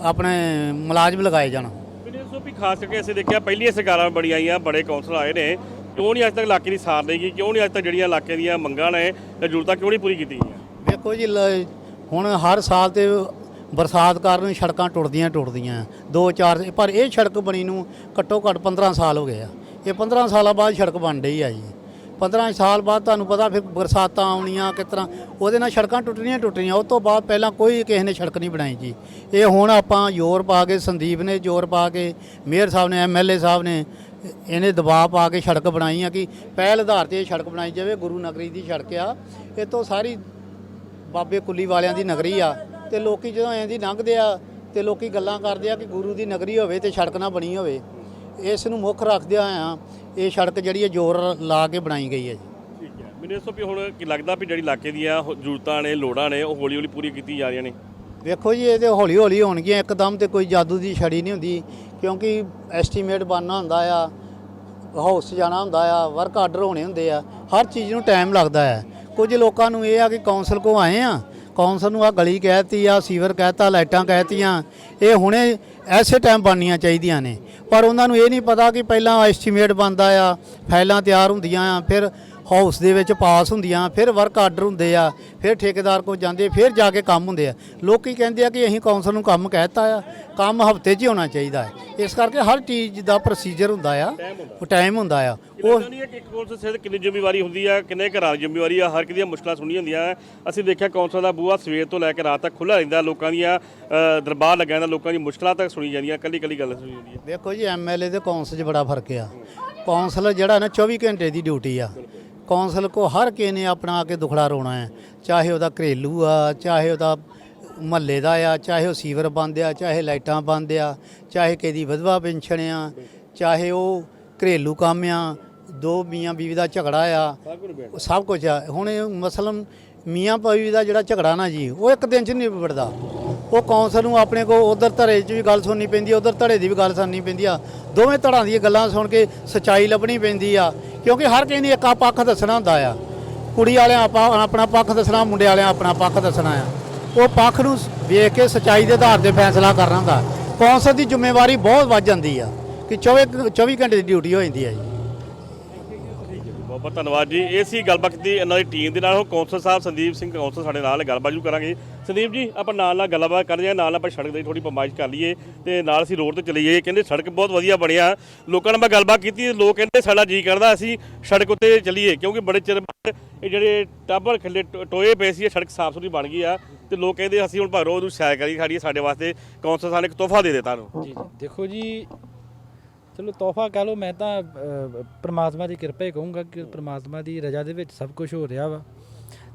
[SPEAKER 4] ਆਪਣੇ ਮੁਲਾਜ਼ਮ ਲਗਾਏ ਜਾਣ।
[SPEAKER 1] ਵੀਡੀਓ ਸੋ ਵੀ ਖਾਸ ਕਰਕੇ ਅਸੀਂ ਦੇਖਿਆ ਪਹਿਲੀਆਂ ਸਰਕਾਰਾਂ ਬੜੀਆਂ ਆਈਆਂ ਬੜੇ ਕੌਂਸਲ ਆਏ ਨੇ। ਕਿਉਂ ਨਹੀਂ ਅੱਜ ਤੱਕ ਇਲਾਕੇ ਦੀ ਸਾਰ ਲਈ ਗਈ? ਕਿਉਂ ਨਹੀਂ ਅੱਜ ਤੱਕ ਜਿਹੜੀਆਂ ਇਲਾਕੇ ਦੀਆਂ ਮੰਗਾਂ ਨੇ ਤੇ ਜ਼ਰੂਰਤਾਂ ਕਿਉਂ ਨਹੀਂ ਪੂਰੀ ਕੀਤੀ ਗਈਆਂ?
[SPEAKER 4] ਵੇਖੋ ਜੀ ਹੁਣ ਹਰ ਸਾਲ ਤੇ ਬਰਸਾਤ ਕਾਰਨ ਸੜਕਾਂ ਟੁੱਟਦੀਆਂ ਟੁੱਟਦੀਆਂ। ਦੋ ਚਾਰ ਪਰ ਇਹ ਸੜਕ ਬਣੀ ਨੂੰ ਘੱਟੋ ਘੱਟ 15 ਸਾਲ ਹੋ ਗਏ ਆ। ਇਹ 15 ਸਾਲਾਂ ਬਾਅਦ ਸੜਕ ਬਣ ਰਹੀ ਆ ਜੀ। 15 ਸਾਲ ਬਾਅਦ ਤੁਹਾਨੂੰ ਪਤਾ ਫਿਰ ਬਰਸਾਤਾਂ ਆਉਣੀਆਂ ਕਿਸ ਤਰ੍ਹਾਂ। ਉਹਦੇ ਨਾਲ ਸੜਕਾਂ ਟੁੱਟਣੀਆਂ ਟੁੱਟਣੀਆਂ। ਉਹ ਤੋਂ ਬਾਅਦ ਪਹਿਲਾਂ ਕੋਈ ਕਿਸੇ ਨੇ ਸੜਕ ਨਹੀਂ ਬਣਾਈ ਜੀ। ਇਹ ਹੁਣ ਆਪਾਂ ਜ਼ੋਰ ਪਾ ਕੇ, ਸੰਦੀਪ ਨੇ ਜ਼ੋਰ ਪਾ ਕੇ, ਮੇਅਰ ਸਾਹਿਬ ਨੇ ਐਮਐਲਏ ਸਾਹਿਬ ਨੇ, ਇਹਨੇ ਦਬਾਅ ਪਾ ਕੇ ਸੜਕ ਬਣਾਈ ਆ ਕਿ ਪਹਿਲ ਆਧਾਰ ਤੇ ਇਹ ਸੜਕ ਬਣਾਈ ਜਾਵੇ। ਗੁਰੂ ਨਗਰੀ ਦੀ ਸੜਕ ਆ। ਇਹ ਤੋਂ ਸਾਰੀ ਬਾਬੇ ਕੁੱਲੀ ਵਾਲਿਆਂ ਦੀ ਨਗਰੀ ਆ। ਤੇ ਲੋਕੀ ਜਦੋਂ ਐਂ ਦੀ ਲੰਘਦੇ ਆ ਤੇ ਲੋਕੀ ਗੱਲਾਂ ਕਰਦੇ ਆ ਕਿ ਗੁਰੂ ਦੀ ਨਗਰੀ ਹੋਵੇ ਤੇ ਸੜਕ ਨਾ ਬਣੀ ਹੋਵੇ। ਇਸ ਨੂੰ ਮੁੱਖ ਰੱਖਦਿਆਂ ਆ ਇਹ ਸੜਕ ਜਿਹੜੀ ਹੈ ਜ਼ੋਰ ਲਾ ਕੇ ਬਣਾਈ ਗਈ ਹੈ ਜੀ।
[SPEAKER 1] ਠੀਕ ਹੈ। ਮੈਨੂੰ ਸੋ ਵੀ ਹੁਣ ਕੀ ਲੱਗਦਾ ਵੀ ਜਿਹੜੀ ਇਲਾਕੇ ਦੀਆਂ ਹੋ- ਜ਼ਰੂਰਤਾਂ ਨੇ ਲੋੜਾਂ ਨੇ ਉਹ ਹੌਲੀ ਹੌਲੀ ਪੂਰੀ ਕੀਤੀ ਜਾ ਰਹੀਆਂ ਨੇ?
[SPEAKER 4] ਵੇਖੋ ਜੀ ਇਹ ਤੇ ਹੌਲੀ ਹੌਲੀ ਹੋਣਗੀਆਂ ਇੱਕਦਮ ਤੇ ਕੋਈ ਜਾਦੂ ਦੀ ਛੜੀ ਨਹੀਂ ਹੁੰਦੀ ਕਿਉਂਕਿ ਐਸਟੀਮੇਟ ਬਣਨਾ ਹੁੰਦਾ ਆ ਹਾਊਸ ਜਾਣਾ ਹੁੰਦਾ ਆ ਵਰਕ ਆਰਡਰ ਹੋਣੇ ਹੁੰਦੇ ਆ ਹਰ ਚੀਜ਼ ਨੂੰ ਟਾਈਮ ਲੱਗਦਾ ਹੈ ਕੁਝ ਲੋਕਾਂ ਨੂੰ ਇਹ ਆ ਕਿ ਕੌਂਸਲ ਕੋ ਆਏ ਆ ਕੌਂਸਲ ਨੂੰ ਆ ਗਲੀ ਕਹਿਤੀ ਆ ਸੀਵਰ ਕਹਿਤਾ, ਲਾਈਟਾਂ ਕਹਿਤੀਆਂ, ਇਹ ਹੁਣੇ ਐਸੇ ਟਾਈਮ ਬਣਨੀਆਂ ਚਾਹੀਦੀਆਂ ਨੇ। ਪਰ ਉਹਨਾਂ ਨੂੰ ਇਹ ਨਹੀਂ ਪਤਾ ਕਿ ਪਹਿਲਾਂ ਐਸਟੀਮੇਟ ਬਣਦਾ ਆ, ਫਾਈਲਾਂ ਤਿਆਰ ਹੁੰਦੀਆਂ ਆ, ਫਿਰ ਹਾਊਸ ਦੇ ਵਿੱਚ ਪਾਸ ਹੁੰਦੀਆਂ ਫਿਰ ਵਰਕ ਆਰਡਰ ਹੁੰਦੇ ਆ ਫਿਰ ਠੇਕੇਦਾਰ ਕੋਲ ਜਾਂਦੇ ਫਿਰ ਜਾ ਕੇ ਕੰਮ ਹੁੰਦੇ ਆ। ਲੋਕੀ ਕਹਿੰਦੇ ਆ ਕਿ ਅਸੀਂ ਕੌਂਸਲ ਨੂੰ ਕੰਮ ਕਹਿਤਾ ਆ ਕੰਮ ਹਫ਼ਤੇ 'ਚ ਹੀ ਹੋਣਾ ਚਾਹੀਦਾ ਹੈ। ਇਸ ਕਰਕੇ ਹਰ ਚੀਜ਼ ਦਾ ਪ੍ਰੋਸੀਜਰ ਹੁੰਦਾ ਆ ਉਹ ਟਾਈਮ ਹੁੰਦਾ ਆ। ਉਹ
[SPEAKER 1] ਉਹ ਨਹੀਂ ਹੈ ਕਿ ਇੱਕ ਕੌਂਸਲ ਸਿਰ ਕਿੰਨੀ ਜ਼ਿੰਮੇਵਾਰੀ ਹੁੰਦੀ ਆ ਕਿੰਨੇ ਘਰਾਂ ਦੀ ਜ਼ਿੰਮੇਵਾਰੀ ਆ ਹਰ ਕਿਸੇ ਦੀਆਂ ਮੁਸ਼ਕਲਾਂ ਸੁਣੀਆਂ ਹੁੰਦੀਆਂ। ਅਸੀਂ ਦੇਖਿਆ ਕੌਂਸਲ ਦਾ ਬੂਹਾ ਸਵੇਰ ਤੋਂ ਲੈ ਕੇ ਰਾਤ ਤੱਕ ਖੁੱਲ੍ਹਾ ਰਹਿੰਦਾ ਲੋਕਾਂ ਦੀਆਂ ਦਰਬਾਰ ਲੱਗਿਆ ਜਾਂਦਾ ਲੋਕਾਂ ਦੀ ਮੁਸ਼ਕਲਾਂ ਤੱਕ ਸੁਣੀ ਜਾਂਦੀਆਂ ਕੱਲੀ ਕੱਲੀ ਗੱਲ ਸੁਣੀ ਜਾਂਦੀ ਹੈ
[SPEAKER 4] ਦੇਖੋ ਜੀ ਐਮਐਲਏ ਤੇ ਕੌਂਸਲ 'ਚ ਬੜਾ ਫ਼ਰਕ ਆ। ਕੌਂਸਲ ਜਿਹੜਾ ਨਾ 24 ਘੰਟੇ ਦੀ ਡਿਊਟੀ ਆ। ਕੌਂਸਲ ਕੋ ਹਰ ਕਿਸੇ ਨੇ ਆਪਣਾ ਆ ਕੇ ਦੁਖੜਾ ਰੋਣਾ ਹੈ। ਚਾਹੇ ਉਹਦਾ ਘਰੇਲੂ ਆ ਚਾਹੇ ਉਹਦਾ ਮਹੱਲੇ ਦਾ ਆ ਚਾਹੇ ਉਹ ਸੀਵਰ ਬੰਦ ਆ ਚਾਹੇ ਲਾਈਟਾਂ ਬੰਦ ਆ ਚਾਹੇ ਕਿਸੇ ਦੀ ਵਿਧਵਾ ਪੈਨਸ਼ਨ ਆ ਚਾਹੇ ਉਹ ਘਰੇਲੂ ਕੰਮ ਆ ਦੋ ਮੀਆਂ ਬੀਵੀ ਦਾ ਝਗੜਾ ਆ ਸਭ ਕੁਝ ਆ। ਹੁਣ ਇਹ ਮਸਲਨ ਮੀਆਂ ਭਾਈ ਦਾ ਜਿਹੜਾ ਝਗੜਾ ਨਾ ਜੀ, ਉਹ ਇੱਕ ਦਿਨ ਚ ਨਹੀਂ ਨਿਬੜਦਾ ਉਹ ਕੌਂਸਲ ਨੂੰ ਆਪਣੇ ਕੋ ਉਧਰ ਧੜੇ 'ਚ ਵੀ ਗੱਲ ਸੁਣਨੀ ਪੈਂਦੀ ਆ, ਉਧਰ ਧੜੇ ਦੀ ਵੀ ਗੱਲ ਸੁਣਨੀ ਪੈਂਦੀ ਆ। ਦੋਵੇਂ ਧੜਾਂ ਦੀਆਂ ਗੱਲਾਂ ਸੁਣ ਕੇ ਸਚਾਈ ਲੱਭਣੀ ਪੈਂਦੀ ਆ, ਕਿਉਂਕਿ ਹਰ ਕਿਸੇ ਨੇ ਇੱਕ ਆ ਪੱਖ ਦੱਸਣਾ ਹੁੰਦਾ ਆ। ਕੁੜੀ ਵਾਲਿਆਂ ਆਪਾਂ, ਆਪਣਾ ਪੱਖ ਦੱਸਣਾ, ਮੁੰਡੇ ਵਾਲਿਆਂ ਆਪਣਾ ਪੱਖ ਦੱਸਣਾ ਆ। ਉਹ ਪੱਖ ਨੂੰ ਵੇਖ ਕੇ ਸਚਾਈ ਦੇ ਆਧਾਰ ਤੇ ਫੈਸਲਾ ਕਰਨਾ ਹੁੰਦਾ। ਕੌਂਸਲ ਦੀ ਜ਼ਿੰਮੇਵਾਰੀ ਬਹੁਤ ਵੱਧ ਜਾਂਦੀ ਆ, ਕਿ 24 24 ਘੰਟੇ ਦੀ ਡਿਊਟੀ ਹੋ ਜਾਂਦੀ ਆ ਜੀ।
[SPEAKER 1] ਬਹੁਤ ਬਹੁਤ ਧੰਨਵਾਦ ਜੀ। ਇਹ ਸੀ ਗੱਲਬਾਤ ਦੀ ਇਹਨਾਂ ਦੀ ਟੀਮ ਦੇ ਨਾਲ। ਉਹ ਕੌਂਸਲ ਸਾਹਿਬ ਸੰਦੀਪ ਸਿੰਘ ਕੌਂਸਲ ਸਾਡੇ ਨਾਲ ਗੱਲਬਾਤ ਜੂ ਕਰਾਂਗੇ। ਸੰਦੀਪ ਜੀ, ਆਪਾਂ ਨਾਲ ਨਾਲ ਗੱਲਬਾਤ ਕਰ ਹਾਂ ਨਾਲ ਆਪਾਂ ਸੜਕ ਦੀ ਥੋੜੀ ਪਮਾਇਸ਼ ਕਰ ਲਈਏ ਤੇ ਨਾਲ ਅਸੀਂ ਰੋਡ ਤੇ ਚਲੇ ਜਾਈਏ। ਕਹਿੰਦੇ ਸੜਕ ਬਹੁਤ ਵਧੀਆ ਬਣਿਆ। ਲੋਕਾਂ ਨਾਲ ਮੈਂ ਗੱਲਬਾਤ ਕੀਤੀ, ਲੋਕ ਕਹਿੰਦੇ ਸਾਡਾ ਜੀ ਕਰਦਾ, ਅਸੀਂ ਸੜਕ ਉੱਤੇ ਚਲੀਏ। ਕਿਉਂਕਿ ਬੜੇ ਚਿਰ ਬਾਅਦ ਇਹ ਜਿਹੜੇ ਟਾਬਰ ਖੱਲੇ ਟੋ- ਟੋਏ ਪਏ ਸੀ, ਇਹ ਸੜਕ ਸਾਫ਼ ਸੁਥਰੀ ਬਣ ਗਈ ਆ। ਤੇ ਲੋਕ ਕਹਿੰਦੇ, ਅਸੀਂ ਹੁਣ ਭਾਰੋ ਨੂੰ ਸੈਰ ਕਰੀ ਸਾਡੀ ਸਾਡੇ ਵਾਸਤੇ। ਕੌਂਸਲ ਸਾਹਿਬ ਨੇ ਇੱਕ ਤੋਹਫਾ ਦੇ ਦਿੱਤਾ ਨੂੰ
[SPEAKER 2] ਜੀ। ਦੇਖੋ ਜੀ ਚਲੋ ਤੋਹਫਾ ਕਹ ਲਓ ਮੈਂ ਤਾਂ ਪ੍ਰਮਾਤਮਾ ਦੀ ਕਿਰਪਾ ਹੀ ਕਹੂੰਗਾ ਕਿ ਪ੍ਰਮਾਤਮਾ ਦੀ ਰਜ਼ਾ ਦੇ ਵਿੱਚ ਸਭ ਕੁਝ ਹੋ ਰਿਹਾ ਵਾ।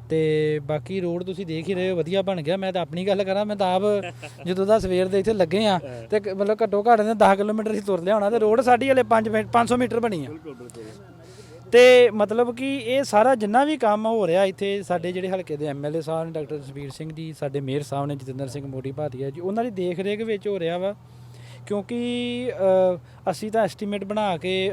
[SPEAKER 2] ਤੇ ਬਾਕੀ ਰੋਡ ਤੁਸੀਂ ਦੇਖ ਹੀ ਰਹੇ ਹੋ ਵਧੀਆ ਬਣ ਗਿਆ। ਮੈਂ ਤਾਂ ਆਪਣੀ ਗੱਲ ਕਰਾਂ ਮੈਂ ਤਾਂ ਆਪ ਜਦੋਂ ਦਾ ਸਵੇਰ ਦੇ ਇੱਥੇ ਲੱਗੇ ਆ ਤੇ ਮਤਲਬ ਘੱਟੋ ਘੱਟ ਨੇ 10 ਕਿਲੋਮੀਟਰ ਹੀ ਤੁਰ ਲਿਆ ਹੋਣਾ ਤੇ ਰੋਡ ਸਾਡੀ ਹਲੇ 5 500 ਮੀਟਰ ਬਣੀ ਆ। ਤੇ ਮਤਲਬ ਕਿ ਇਹ ਸਾਰਾ ਜਿੰਨਾ ਵੀ ਕੰਮ ਹੋ ਰਿਹਾ ਇੱਥੇ ਸਾਡੇ ਜਿਹੜੇ ਹਲਕੇ ਦੇ ਐਮਐਲਏ ਸਾਹਿਬ ਨੇ ਡਾਕਟਰ ਜਸਵੀਰ ਸਿੰਘ ਜੀ ਸਾਡੇ ਮੇਅਰ ਸਾਹਿਬ ਨੇ ਜਤਿੰਦਰ ਸਿੰਘ ਮੋਦੀ ਭਾਟੀਆ ਜੀ ਉਹਨਾਂ ਦੀ ਦੇਖ ਰੇਖ ਵਿੱਚ ਹੋ ਰਿਹਾ ਵਾ। ਕਿਉਂਕਿ ਅਸੀਂ ਤਾਂ ਐਸਟੀਮੇਟ ਬਣਾ ਕੇ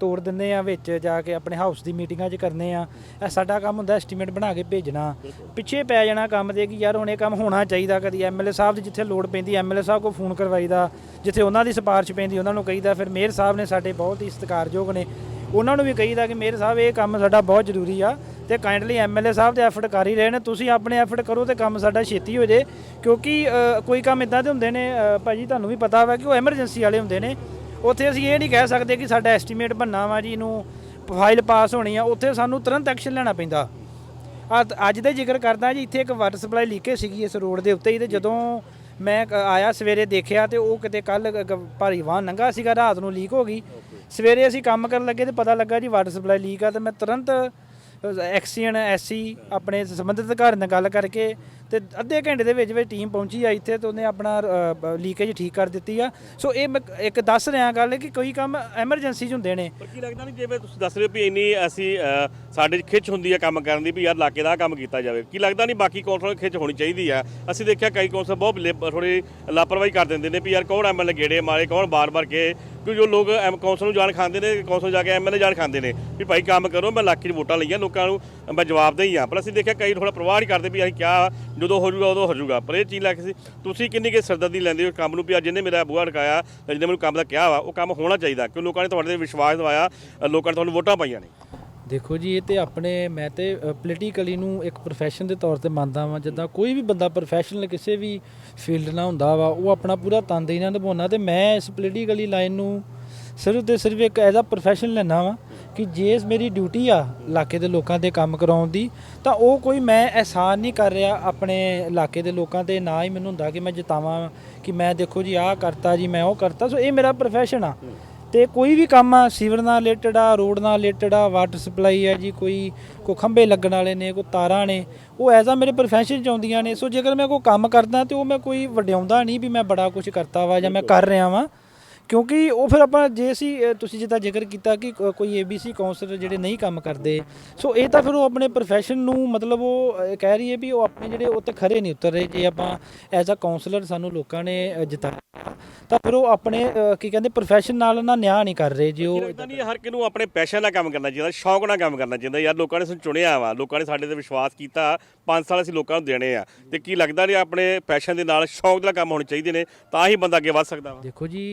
[SPEAKER 2] ਤੋੜ ਦਿੰਦੇ ਆ ਵਿੱਚ ਜਾ ਕੇ ਆਪਣੇ ਹਾਊਸ ਦੀ ਮੀਟਿੰਗਾਂ 'ਚ ਕਰਨੇ ਆ ਇਹ ਸਾਡਾ ਕੰਮ ਹੁੰਦਾ ਐਸਟੀਮੇਟ ਬਣਾ ਕੇ ਭੇਜਣਾ। ਪਿੱਛੇ ਪੈ ਜਾਣਾ ਕੰਮ ਦੇ ਕਿ ਯਾਰ ਹੁਣ ਇਹ ਕੰਮ ਹੋਣਾ ਚਾਹੀਦਾ ਕਦੀ। ਐਮਐਲਏ ਸਾਹਿਬ ਦੀ ਜਿੱਥੇ ਲੋੜ ਪੈਂਦੀ ਐਮਐਲਏ ਸਾਹਿਬ ਕੋਲ ਫੋਨ ਕਰਵਾਈਦਾ। ਜਿੱਥੇ ਉਹਨਾਂ ਦੀ ਸਿਫਾਰਿਸ਼ ਪੈਂਦੀ ਉਹਨਾਂ ਨੂੰ ਕਹੀਦਾ। ਫਿਰ ਮੇਅਰ ਸਾਹਿਬ ਨੇ ਸਾਡੇ ਬਹੁਤ ਹੀ ਸਤਿਕਾਰਯੋਗ ਨੇ। ਉਹਨਾਂ ਨੂੰ ਵੀ ਕਹੀਦਾ ਕਿ ਮੇਅਰ ਸਾਹਿਬ ਇਹ ਕੰਮ ਸਾਡਾ ਬਹੁਤ ਜ਼ਰੂਰੀ ਆ ਤੇ ਕਾਈਂਡਲੀ ਐਮਐਲਏ ਸਾਹਿਬ ਤੇ ਐਫਰਟ ਕਰ ਹੀ ਰਹੇ ਨੇ। ਤੁਸੀਂ ਆਪਣੇ ਐਫਰਟ ਕਰੋ ਤੇ ਕੰਮ ਸਾਡਾ ਛੇਤੀ ਹੋ ਜੇ। ਕਿਉਂਕਿ ਕੋਈ ਕੰਮ ਇਦਾਂ ਦੇ ਹੁੰਦੇ ਨੇ ਅ, ਭਾਜੀ ਤੁਹਾਨੂੰ ਵੀ ਪਤਾ ਵਾ ਕਿ ਉਹ ਐਮਰਜੈਂਸੀ ਵਾਲੇ ਹੁੰਦੇ ਨੇ। ਉੱਥੇ ਅਸੀਂ ਇਹ ਨਹੀਂ ਕਹਿ ਸਕਦੇ ਕਿ ਸਾਡਾ ਐਸਟੀਮੇਟ ਬੰਨਾ ਵਾ ਜੀ ਇਹਨੂੰ ਫਾਈਲ ਪਾਸ ਹੋਣੀ ਆ। ਉੱਥੇ ਸਾਨੂੰ ਤੁਰੰਤ ਐਕਸ਼ਨ ਲੈਣਾ ਪੈਂਦਾ। ਅੱਜ- ਅੱਜ ਦਾ ਜ਼ਿਕਰ ਕਰਦਾ ਜੀ ਇੱਥੇ ਇੱਕ ਵਾਟਰ ਸਪਲਾਈ ਲੀਕੇਜ ਸੀਗੀ ਇਸ ਰੋਡ ਦੇ ਉੱਤੇ ਹੀ ਤੇ ਜਦੋਂ ਮੈਂ ਆਇਆ ਸਵੇਰੇ ਦੇਖਿਆ ਤੇ ਉਹ ਕਿਤੇ ਕੱਲ ਭਾਰੀ ਵਾਹਨ ਲੰਘਾ ਸੀਗਾ ਰਾਤ ਨੂੰ ਲੀਕ ਹੋ ਗਈ। ਸਵੇਰੇ ਅਸੀਂ ਕੰਮ ਕਰਨ ਲੱਗੇ ਤੇ ਪਤਾ ਲੱਗਾ ਜੀ ਵਾਟਰ ਸਪਲਾਈ ਲੀਕ ਆ ਤੇ ਮੈਂ ਤੁਰੰਤ ਐਕਸੀਅਨ ਐਸਸੀ ਆਪਣੇ ਸੰਬੰਧਿਤ ਅਧਿਕਾਰੀ ਨਾਲ ਗੱਲ ਕਰਕੇ ਤੇ ਅੱਧੇ ਘੰਟੇ ਦੇ ਵਿੱਚ ਵਿੱਚ ਟੀਮ ਪਹੁੰਚੀ ਆ ਇੱਥੇ ਤੇ ਉਹਨੇ ਆਪਣਾ ਲੀਕੇਜ ਠੀਕ ਕਰ ਦਿੱਤੀ ਆ। ਸੋ ਇਹ ਮੈਂ ਇੱਕ ਦੱਸ ਰਿਹਾ ਗੱਲ ਕਿ ਕੋਈ ਕੰਮ ਐਮਰਜੈਂਸੀ 'ਚ ਹੁੰਦੇ ਨੇ।
[SPEAKER 1] ਪਰ ਕੀ ਲੱਗਦਾ ਨਹੀਂ ਜਿਵੇਂ ਤੁਸੀਂ ਦੱਸ ਰਹੇ ਹੋ ਵੀ ਇੰਨੀ ਅਸੀਂ ਸਾਡੇ 'ਚ ਖਿੱਚ ਹੁੰਦੀ ਆ ਕੰਮ ਕਰਨ ਦੀ ਵੀ ਯਾਰ ਇਲਾਕੇ ਦਾ ਆਹ ਕੰਮ ਕੀਤਾ ਜਾਵੇ। ਕੀ ਲੱਗਦਾ ਨਹੀਂ ਬਾਕੀ ਕੌਂਸਲ ਖਿੱਚ ਹੋਣੀ ਚਾਹੀਦੀ ਆ? ਅਸੀਂ ਦੇਖਿਆ ਕਈ ਕੌਂਸਲ ਬਹੁਤ ਥੋੜੀ ਲਾਪਰਵਾਹੀ ਕਰ ਦਿੰਦੇ ਨੇ ਵੀ ਯਾਰ ਕੌਣ ਐਮਐਲਏ ਗੇੜੇ ਮਾਰੇ, ਕੌਣ ਬਾਰ-ਬਾਰ ਕੇ ਕਿ ਜੋ ਲੋਕ ਐਮ ਕੌਂਸਲ ਨੂੰ ਜਾਣ ਖਾਂਦੇ ਨੇ ਕੌਂਸਲ ਜਾ ਕੇ ਐਮਐਲਏ ਜਾਣ ਖਾਂਦੇ ਨੇ। ਵੀ ਭਾਈ ਕੰਮ ਕਰੋ, ਮੈਂ ਇਲਾਕੇ 'ਚ ਵੋਟਾਂ ਲਈਆਂ, ਲੋਕਾਂ ਨੂੰ ਮੈਂ ਜਵਾਬ ਦੇਈ ਆ। ਪਰ ਅਸੀਂ ਦੇਖਿਆ ਕਈ ਥੋੜਾ ਪ੍ਰਵਾਹ ਹੀ ਕਰਦੇ ਵੀ ਅਸੀਂ ਕਿਆ ਜਦੋਂ ਹੋ ਜਾਊਗਾ, ਉਦੋਂ ਹੋ ਜਾਊਗਾ। ਪਰ ਇਹ ਚੀਜ਼ ਲੱਗ ਸੀ ਤੁਸੀਂ ਕਿੰਨੀ ਕਿ ਸਰਦਰਦੀ ਲੈਂਦੇ ਹੋ ਕੰਮ ਨੂੰ ਵੀ ਅੱਜ ਜਿਹਨੇ ਮੇਰਾ ਬੂਹਾ ਅਟਕਾਇਆ ਜਿਹਨੇ ਮੈਨੂੰ ਕੰਮ ਦਾ ਕਿਹਾ ਵਾ, ਉਹ ਕੰਮ ਹੋਣਾ ਚਾਹੀਦਾ। ਕਿਉਂ ਲੋਕਾਂ ਨੇ ਤੁਹਾਡੇ ਤੇ ਵਿਸ਼ਵਾਸ ਦਵਾਇਆ, ਲੋਕਾਂ ਨੇ ਤੁਹਾਨੂੰ ਵੋਟਾਂ ਪਾਈਆਂ ਨੇ?
[SPEAKER 2] ਦੇਖੋ ਜੀ, ਇਹ ਤੇ ਆਪਣੇ ਮੈਂ ਤੇ ਪੋਲੀਟੀਕਲੀ ਨੂੰ ਇੱਕ ਪ੍ਰੋਫੈਸ਼ਨ ਦੇ ਤੌਰ ਤੇ ਮੰਨਦਾ ਵਾਂ। ਜਿੱਦਾਂ ਕੋਈ ਵੀ ਬੰਦਾ ਪ੍ਰੋਫੈਸ਼ਨਲ ਕਿਸੇ ਵੀ ਫੀਲਡ ਨਾਲ ਹੁੰਦਾ ਵਾ, ਉਹ ਆਪਣਾ ਪੂਰਾ ਤਨਦੇਹੀ ਨਾਲ ਨਿਭਾਉਣਾ ਤੇ ਮੈਂ ਇਸ ਪੋਲੀਟੀਕਲੀ ਲਾਈਨ ਨੂੰ ਸਿਰਫ ਤੇ ਸਿਰਫ ਇੱਕ ਐਜ਼ ਅ ਪ੍ਰੋਫੈਸ਼ਨ ਲੈਣਾ ਵਾ ਕਿ ਜੇ ਇਸ ਮੇਰੀ ਡਿਊਟੀ ਆ ਇਲਾਕੇ ਦੇ ਲੋਕਾਂ ਦੇ ਕੰਮ ਕਰਾਉਣ ਦੀ ਤਾਂ ਉਹ ਕੋਈ ਮੈਂ ਅਹਿਸਾਨ ਨਹੀਂ ਕਰ ਰਿਹਾ ਆਪਣੇ ਇਲਾਕੇ ਦੇ ਲੋਕਾਂ ਤੇ ਨਾ ਹੀ ਮੈਨੂੰ ਹੁੰਦਾ ਕਿ ਮੈਂ ਜਿਤਾਵਾਂ ਕਿ ਮੈਂ ਦੇਖੋ ਜੀ ਆਹ ਕਰਤਾ ਜੀ ਮੈਂ ਉਹ ਕਰਤਾ। ਸੋ ਇਹ ਮੇਰਾ ਪ੍ਰੋਫੈਸ਼ਨ ਆ। ਤੇ ਕੋਈ ਵੀ ਕੰਮ ਆ ਸੀਵਰ ਨਾਲ ਰਿਲੇਟਡ ਆ ਰੋਡ ਨਾਲ ਰਿਲੇਟਡ ਆ ਵਾਟਰ ਸਪਲਾਈ ਆ ਜੀ ਕੋਈ ਕੋ ਖੰਭੇ ਲੱਗਣ ਵਾਲੇ ਨੇ ਕੋਈ ਤਾਰਾਂ ਨੇ ਉਹ ਐਜ਼ ਆ ਮੇਰੇ ਪ੍ਰੋਫੈਸ਼ਨ ਚ ਆਉਂਦੀਆਂ ਨੇ। ਸੋ ਜੇਕਰ ਮੈਂ ਕੋਈ ਕੰਮ ਕਰਦਾ ਤੇ ਉਹ ਮੈਂ ਕੋਈ ਵਡਿਆਉਂਦਾ ਨਹੀਂ ਵੀ ਮੈਂ ਬੜਾ ਕੁਝ ਕਰਤਾ ਵਾ ਜਾਂ ਮੈਂ ਕਰ ਰਿਹਾ ਵਾਂ। ਕਿਉਂਕਿ ਉਹ ਫਿਰ ਆਪਾਂ ਜੇ ਅਸੀਂ ਅ, ਤੁਸੀਂ ਜਿੱਦਾਂ ਜ਼ਿਕਰ ਕੀਤਾ ਕਿ ਕੋਈ ਏਬੀਸੀ ਕਾਉਂਸਲਰ ਜਿਹੜੇ ਨਹੀਂ ਕੰਮ ਕਰਦੇ ਸੋ ਇਹ ਤਾਂ ਫਿਰ ਉਹ ਆਪਣੇ ਪ੍ਰੋਫੈਸ਼ਨ ਨੂੰ ਮਤਲਬ ਉਹ ਕਹਿ ਰਹੀ ਹੈ ਵੀ ਉਹ ਆਪਣੇ ਜਿਹੜੇ ਉੱਤੇ ਖਰੇ ਨਹੀਂ ਉਤਰ ਰਹੇ ਜੇ ਆਪਾਂ ਐਜ਼ ਅ ਕਾਉਂਸਲਰ ਸਾਨੂੰ ਲੋਕਾਂ ਨੇ ਜਿਤਾਇਆ ਤਾਂ ਫਿਰ ਉਹ ਆਪਣੇ ਕੀ ਕਹਿੰਦੇ ਪ੍ਰੋਫੈਸ਼ਨ ਨਾਲ ਨਾ ਨਿਆਂ ਨਹੀਂ ਕਰ ਰਹੇ ਜੇ ਉਹ
[SPEAKER 1] ਲੱਗਦਾ ਨਹੀਂ ਹਰ ਕਿਨੂੰ ਆਪਣੇ ਪੈਸ਼ਨ ਨਾਲ ਕੰਮ ਕਰਨਾ ਚਾਹੀਦਾ ਸ਼ੌਕ ਨਾਲ ਕੰਮ ਕਰਨਾ ਚਾਹੀਦਾ ਯਾਰ ਲੋਕਾਂ ਨੇ ਸਾਨੂੰ ਚੁਣਿਆ ਵਾ ਲੋਕਾਂ ਨੇ ਸਾਡੇ ਤੇ ਵਿਸ਼ਵਾਸ ਕੀਤਾ 5 ਸਾਲ ਅਸੀਂ ਲੋਕਾਂ ਨੂੰ ਦੇਣੇ ਆ ਤੇ ਕੀ ਲੱਗਦਾ ਨਹੀਂ ਆਪਣੇ ਪੈਸ਼ਨ ਦੇ ਨਾਲ ਸ਼ੌਕ ਨਾਲ ਕੰਮ ਹੋਣੇ ਚਾਹੀਦੇ ਨੇ ਤਾਂ ਹੀ ਬੰਦਾ ਅੱਗੇ ਵੱਧ ਸਕਦਾ ਵਾ?
[SPEAKER 2] ਦੇਖੋ ਜੀ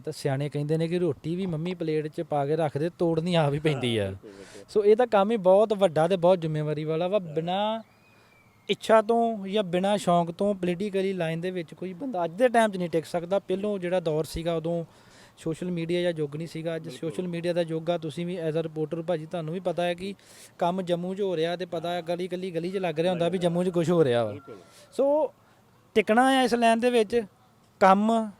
[SPEAKER 2] ਤਾਂ ਸਿਆਣੇ ਕਹਿੰਦੇ ਨੇ ਕਿ ਰੋਟੀ ਵੀ ਮੰਮੀ ਪਲੇਟ 'ਚ ਪਾ ਕੇ ਰੱਖਦੇ ਤੋੜਨੀ ਆਪ ਹੀ ਪੈਂਦੀ ਆ। ਸੋ ਇਹ ਤਾਂ ਕੰਮ ਹੀ ਬਹੁਤ ਵੱਡਾ ਤੇ ਬਹੁਤ ਜ਼ਿੰਮੇਵਾਰੀ ਵਾਲਾ ਵਾ। ਬਿਨਾ ਇੱਛਾ ਤੋਂ ਜਾਂ ਬਿਨਾ ਸ਼ੌਂਕ ਤੋਂ ਪੋਲੀਟੀਕਲੀ ਲਾਈਨ ਦੇ ਵਿੱਚ ਕੋਈ ਬੰਦਾ ਅੱਜ ਦੇ ਟਾਈਮ 'ਚ ਨਹੀਂ ਟਿਕ ਸਕਦਾ। ਪਹਿਲੋਂ ਜਿਹੜਾ ਦੌਰ ਸੀਗਾ ਉਦੋਂ ਸੋਸ਼ਲ ਮੀਡੀਆ ਜਾਂ ਯੁੱਗ ਨਹੀਂ ਸੀਗਾ। ਅੱਜ ਸੋਸ਼ਲ ਮੀਡੀਆ ਦਾ ਯੁੱਗ ਆ। ਤੁਸੀਂ ਵੀ ਐਜ਼ ਅ ਰਿਪੋਰਟਰ ਭਾਜੀ ਤੁਹਾਨੂੰ ਵੀ ਪਤਾ ਹੈ ਕਿ ਕੰਮ ਜੰਮੂ 'ਚ ਹੋ ਰਿਹਾ ਤੇ ਪਤਾ ਹੈ ਗਲੀ ਗਲੀ ਗਲੀ 'ਚ ਲੱਗ ਰਿਹਾ ਹੁੰਦਾ ਵੀ ਜੰਮੂ 'ਚ ਕੁਝ ਹੋ ਰਿਹਾ ਵਾ। ਸੋ ਟਿਕਣਾ ਹੈ ਇਸ ਲਾਈਨ ਦੇ ਵਿੱਚ। ਕੰਮ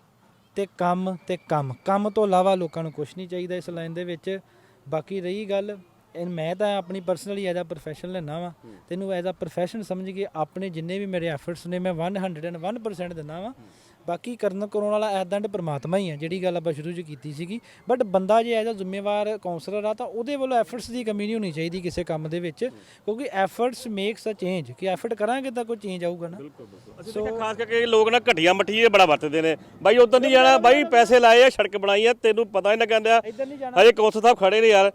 [SPEAKER 2] ਤੇ ਕੰਮ ਤੇ ਕੰਮ। ਕੰਮ ਤੋਂ ਇਲਾਵਾ ਲੋਕਾਂ ਨੂੰ ਕੁਝ ਨਹੀਂ ਚਾਹੀਦਾ ਇਸ ਲਾਈਨ ਦੇ ਵਿੱਚ। ਬਾਕੀ ਰਹੀ ਗੱਲ, ਇਹ ਮੈਂ ਤਾਂ ਆਪਣੀ ਪਰਸਨਲੀ ਐਜ਼ ਅ ਪ੍ਰੋਫੈਸ਼ਨ ਲੈਣਾ ਵਾ। ਤੈਨੂੰ ਐਜ਼ ਅ ਪ੍ਰੋਫੈਸ਼ਨ ਸਮਝ ਕੇ ਆਪਣੇ ਜਿੰਨੇ ਵੀ ਮੇਰੇ ਐਫਰਟਸ ਨੇ, ਮੈਂ 101% ਦਿੰਦਾ ਵਾ। ਬਾਕੀ ਕਰਨ ਕਰਾਉਣ ਵਾਲਾ ਐਦਾਂ ਤੇ ਪ੍ਰਮਾਤਮਾ ਹੀ ਆ ਜਿਹੜੀ ਗੱਲ ਆਪਾਂ ਸ਼ੁਰੂ 'ਚ ਕੀਤੀ ਸੀਗੀ। ਬਟ ਬੰਦਾ ਜੇ ਐਜ਼ ਅ ਜ਼ਿੰਮੇਵਾਰ ਕਾਉਂਸਲਰ ਆ ਤਾਂ ਉਹਦੇ ਵੱਲੋਂ ਐਫਰਟਸ ਦੀ ਕਮੀ ਨਹੀਂ ਹੋਣੀ ਚਾਹੀਦੀ ਕਿਸੇ ਕੰਮ ਦੇ ਵਿੱਚ। ਕਿਉਂਕਿ ਐਫਰਟਸ ਮੇਕਸ ਅ ਚੇਂਜ ਕਿ ਐਫਰਟ ਕਰਾਂਗੇ ਤਾਂ ਕੋਈ ਚੇਂਜ ਆਊਗਾ ਨਾ।
[SPEAKER 1] ਅਸੀਂ ਦੇਖਿਆ ਖਾਸ ਕਰਕੇ ਲੋਕ ਨਾ ਘਟੀਆ ਮਠੀਏ ਬੜਾ ਵਰਤਦੇ ਨੇ। ਬਾਈ ਉਧਰ ਨਹੀਂ ਜਾਣਾ ਬਾਈ ਪੈਸੇ ਲਾਏ ਆ ਸੜਕ ਬਣਾਈ ਆ ਤੈਨੂੰ ਪਤਾ ਹੀ ਨਾ ਕਹਿੰਦਾ
[SPEAKER 2] ਇੱਧਰ ਨਹੀਂ ਜਾਣਾ।
[SPEAKER 1] ਹਜੇ ਕੌਂਸਲ ਸਾਹਿਬ ਖੜੇ ਨੇ ਯਾਰ।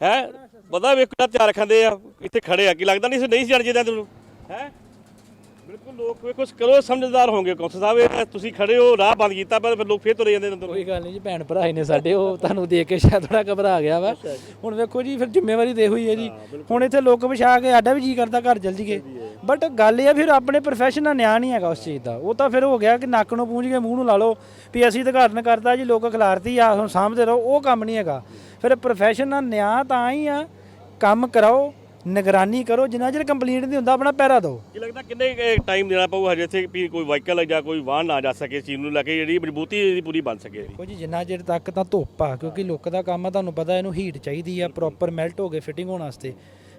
[SPEAKER 1] ਹੈ? ਪਤਾ ਵੇਖ ਕਿੰਨਾ ਧਿਆਨ ਰੱਖਦੇ ਆ। ਇੱਥੇ ਖੜੇ ਆ। ਕੀ ਲੱਗਦਾ ਨਹੀਂ ਸੀ ਨਹੀਂ ਸੀ ਜਾਣ ਚਾਹੀਦਾ ਤੈਨੂੰ? ਹੈ? ਬਿਲਕੁਲ ਲੋਕ ਵੇਖੋ ਕਰੋ ਸਮਝਦਾਰ ਹੋਣਗੇ ਕੌਂਸਲ ਸਾਹਿਬ ਇਹ ਤਾਂ ਤੁਸੀਂ ਖੜੇ ਹੋ ਰਾਹ ਬੰਦ ਕੀਤਾ ਪਰ ਫਿਰ ਲੋਕ ਫੇਰ ਤੁਰੇ ਜਾਂਦੇ ਨੇ ਅੰਦਰ।
[SPEAKER 2] ਕੋਈ ਗੱਲ ਨਹੀਂ ਜੀ ਭੈਣ ਭਰਾ ਹੀ ਨੇ ਸਾਡੇ ਉਹ ਤੁਹਾਨੂੰ ਦੇਖ ਕੇ ਸ਼ਾਇਦ ਥੋੜਾ ਘਬਰਾ ਗਿਆ ਵਾ। ਹੁਣ ਵੇਖੋ ਜੀ ਫਿਰ ਜ਼ਿੰਮੇਵਾਰੀ ਤੇ ਹੋਈ ਹੈ ਜੀ। ਹੁਣ ਇੱਥੇ ਲੋਕ ਵਿਛਾ ਕੇ ਸਾਡਾ ਵੀ ਜੀ ਕਰਦਾ ਘਰ ਜਲ ਜੀਏ ਬਟ ਗੱਲ ਇਹ ਆ ਫਿਰ ਆਪਣੇ ਪ੍ਰੋਫੈਸ਼ਨ ਨਾਲ ਨਿਆਂ ਨਹੀਂ ਹੈਗਾ ਉਸ ਚੀਜ਼ ਦਾ। ਉਹ ਤਾਂ ਫਿਰ ਹੋ ਗਿਆ ਕਿ ਨੱਕ ਨੂੰ ਪੂੰਝ ਕੇ ਮੂੰਹ ਨੂੰ ਲਾ ਲਓ ਵੀ ਅਸੀਂ ਉਦਘਾਟਨ ਕਰਤਾ ਜੀ ਲੋਕ ਖਿਲਾਰਤੀ ਆ ਹੁਣ ਸਾਹਮਣੇ ਰਹੋ ਉਹ ਕੰਮ ਨਹੀਂ ਹੈਗਾ। ਫਿਰ ਪ੍ਰੋਫੈਸ਼ਨ ਨਾਲ ਨਿਆਂ ਤਾਂ ਹੀ ਆ ਕੰਮ ਕਰਾਓ ਨਿਗਰਾਨੀ ਕਰੋ ਜਿੰਨਾ ਚਿਰ ਕੰਪਲੀਟ ਨਹੀਂ ਹੁੰਦਾ ਆਪਣਾ ਪੈਰਾ ਦਿਓ।
[SPEAKER 1] ਕੀ ਲੱਗਦਾ ਕਿੰਨੇ ਟਾਈਮ ਦੇਣਾ ਪਊ ਹਜੇ ਇੱਥੇ ਵੀ ਕੋਈ ਵਾਹੀਕਲ ਜਾਂ ਕੋਈ ਵਾਹਨ ਨਾ ਜਾ ਸਕੇ ਇਸ ਚੀਜ਼ ਨੂੰ ਲੈ ਕੇ ਜਿਹੜੀ ਮਜ਼ਬੂਤੀ ਇਹਦੀ ਪੂਰੀ ਬਣ ਸਕੇ
[SPEAKER 2] ਦੇਖੋ ਜੀ ਜਿੰਨਾ ਚਿਰ ਤੱਕ ਤਾਂ ਧੁੱਪ ਆ ਕਿਉਂਕਿ ਲੁੱਕ ਦਾ ਕੰਮ ਆ ਤੁਹਾਨੂੰ ਪਤਾ ਇਹਨੂੰ ਹੀਟ ਚਾਹੀਦੀ ਆ ਪ੍ਰੋਪਰ ਮੈਲਟ ਹੋ ਕੇ ਫਿਟਿੰਗ ਹੋਣ ਵਾਸਤੇ।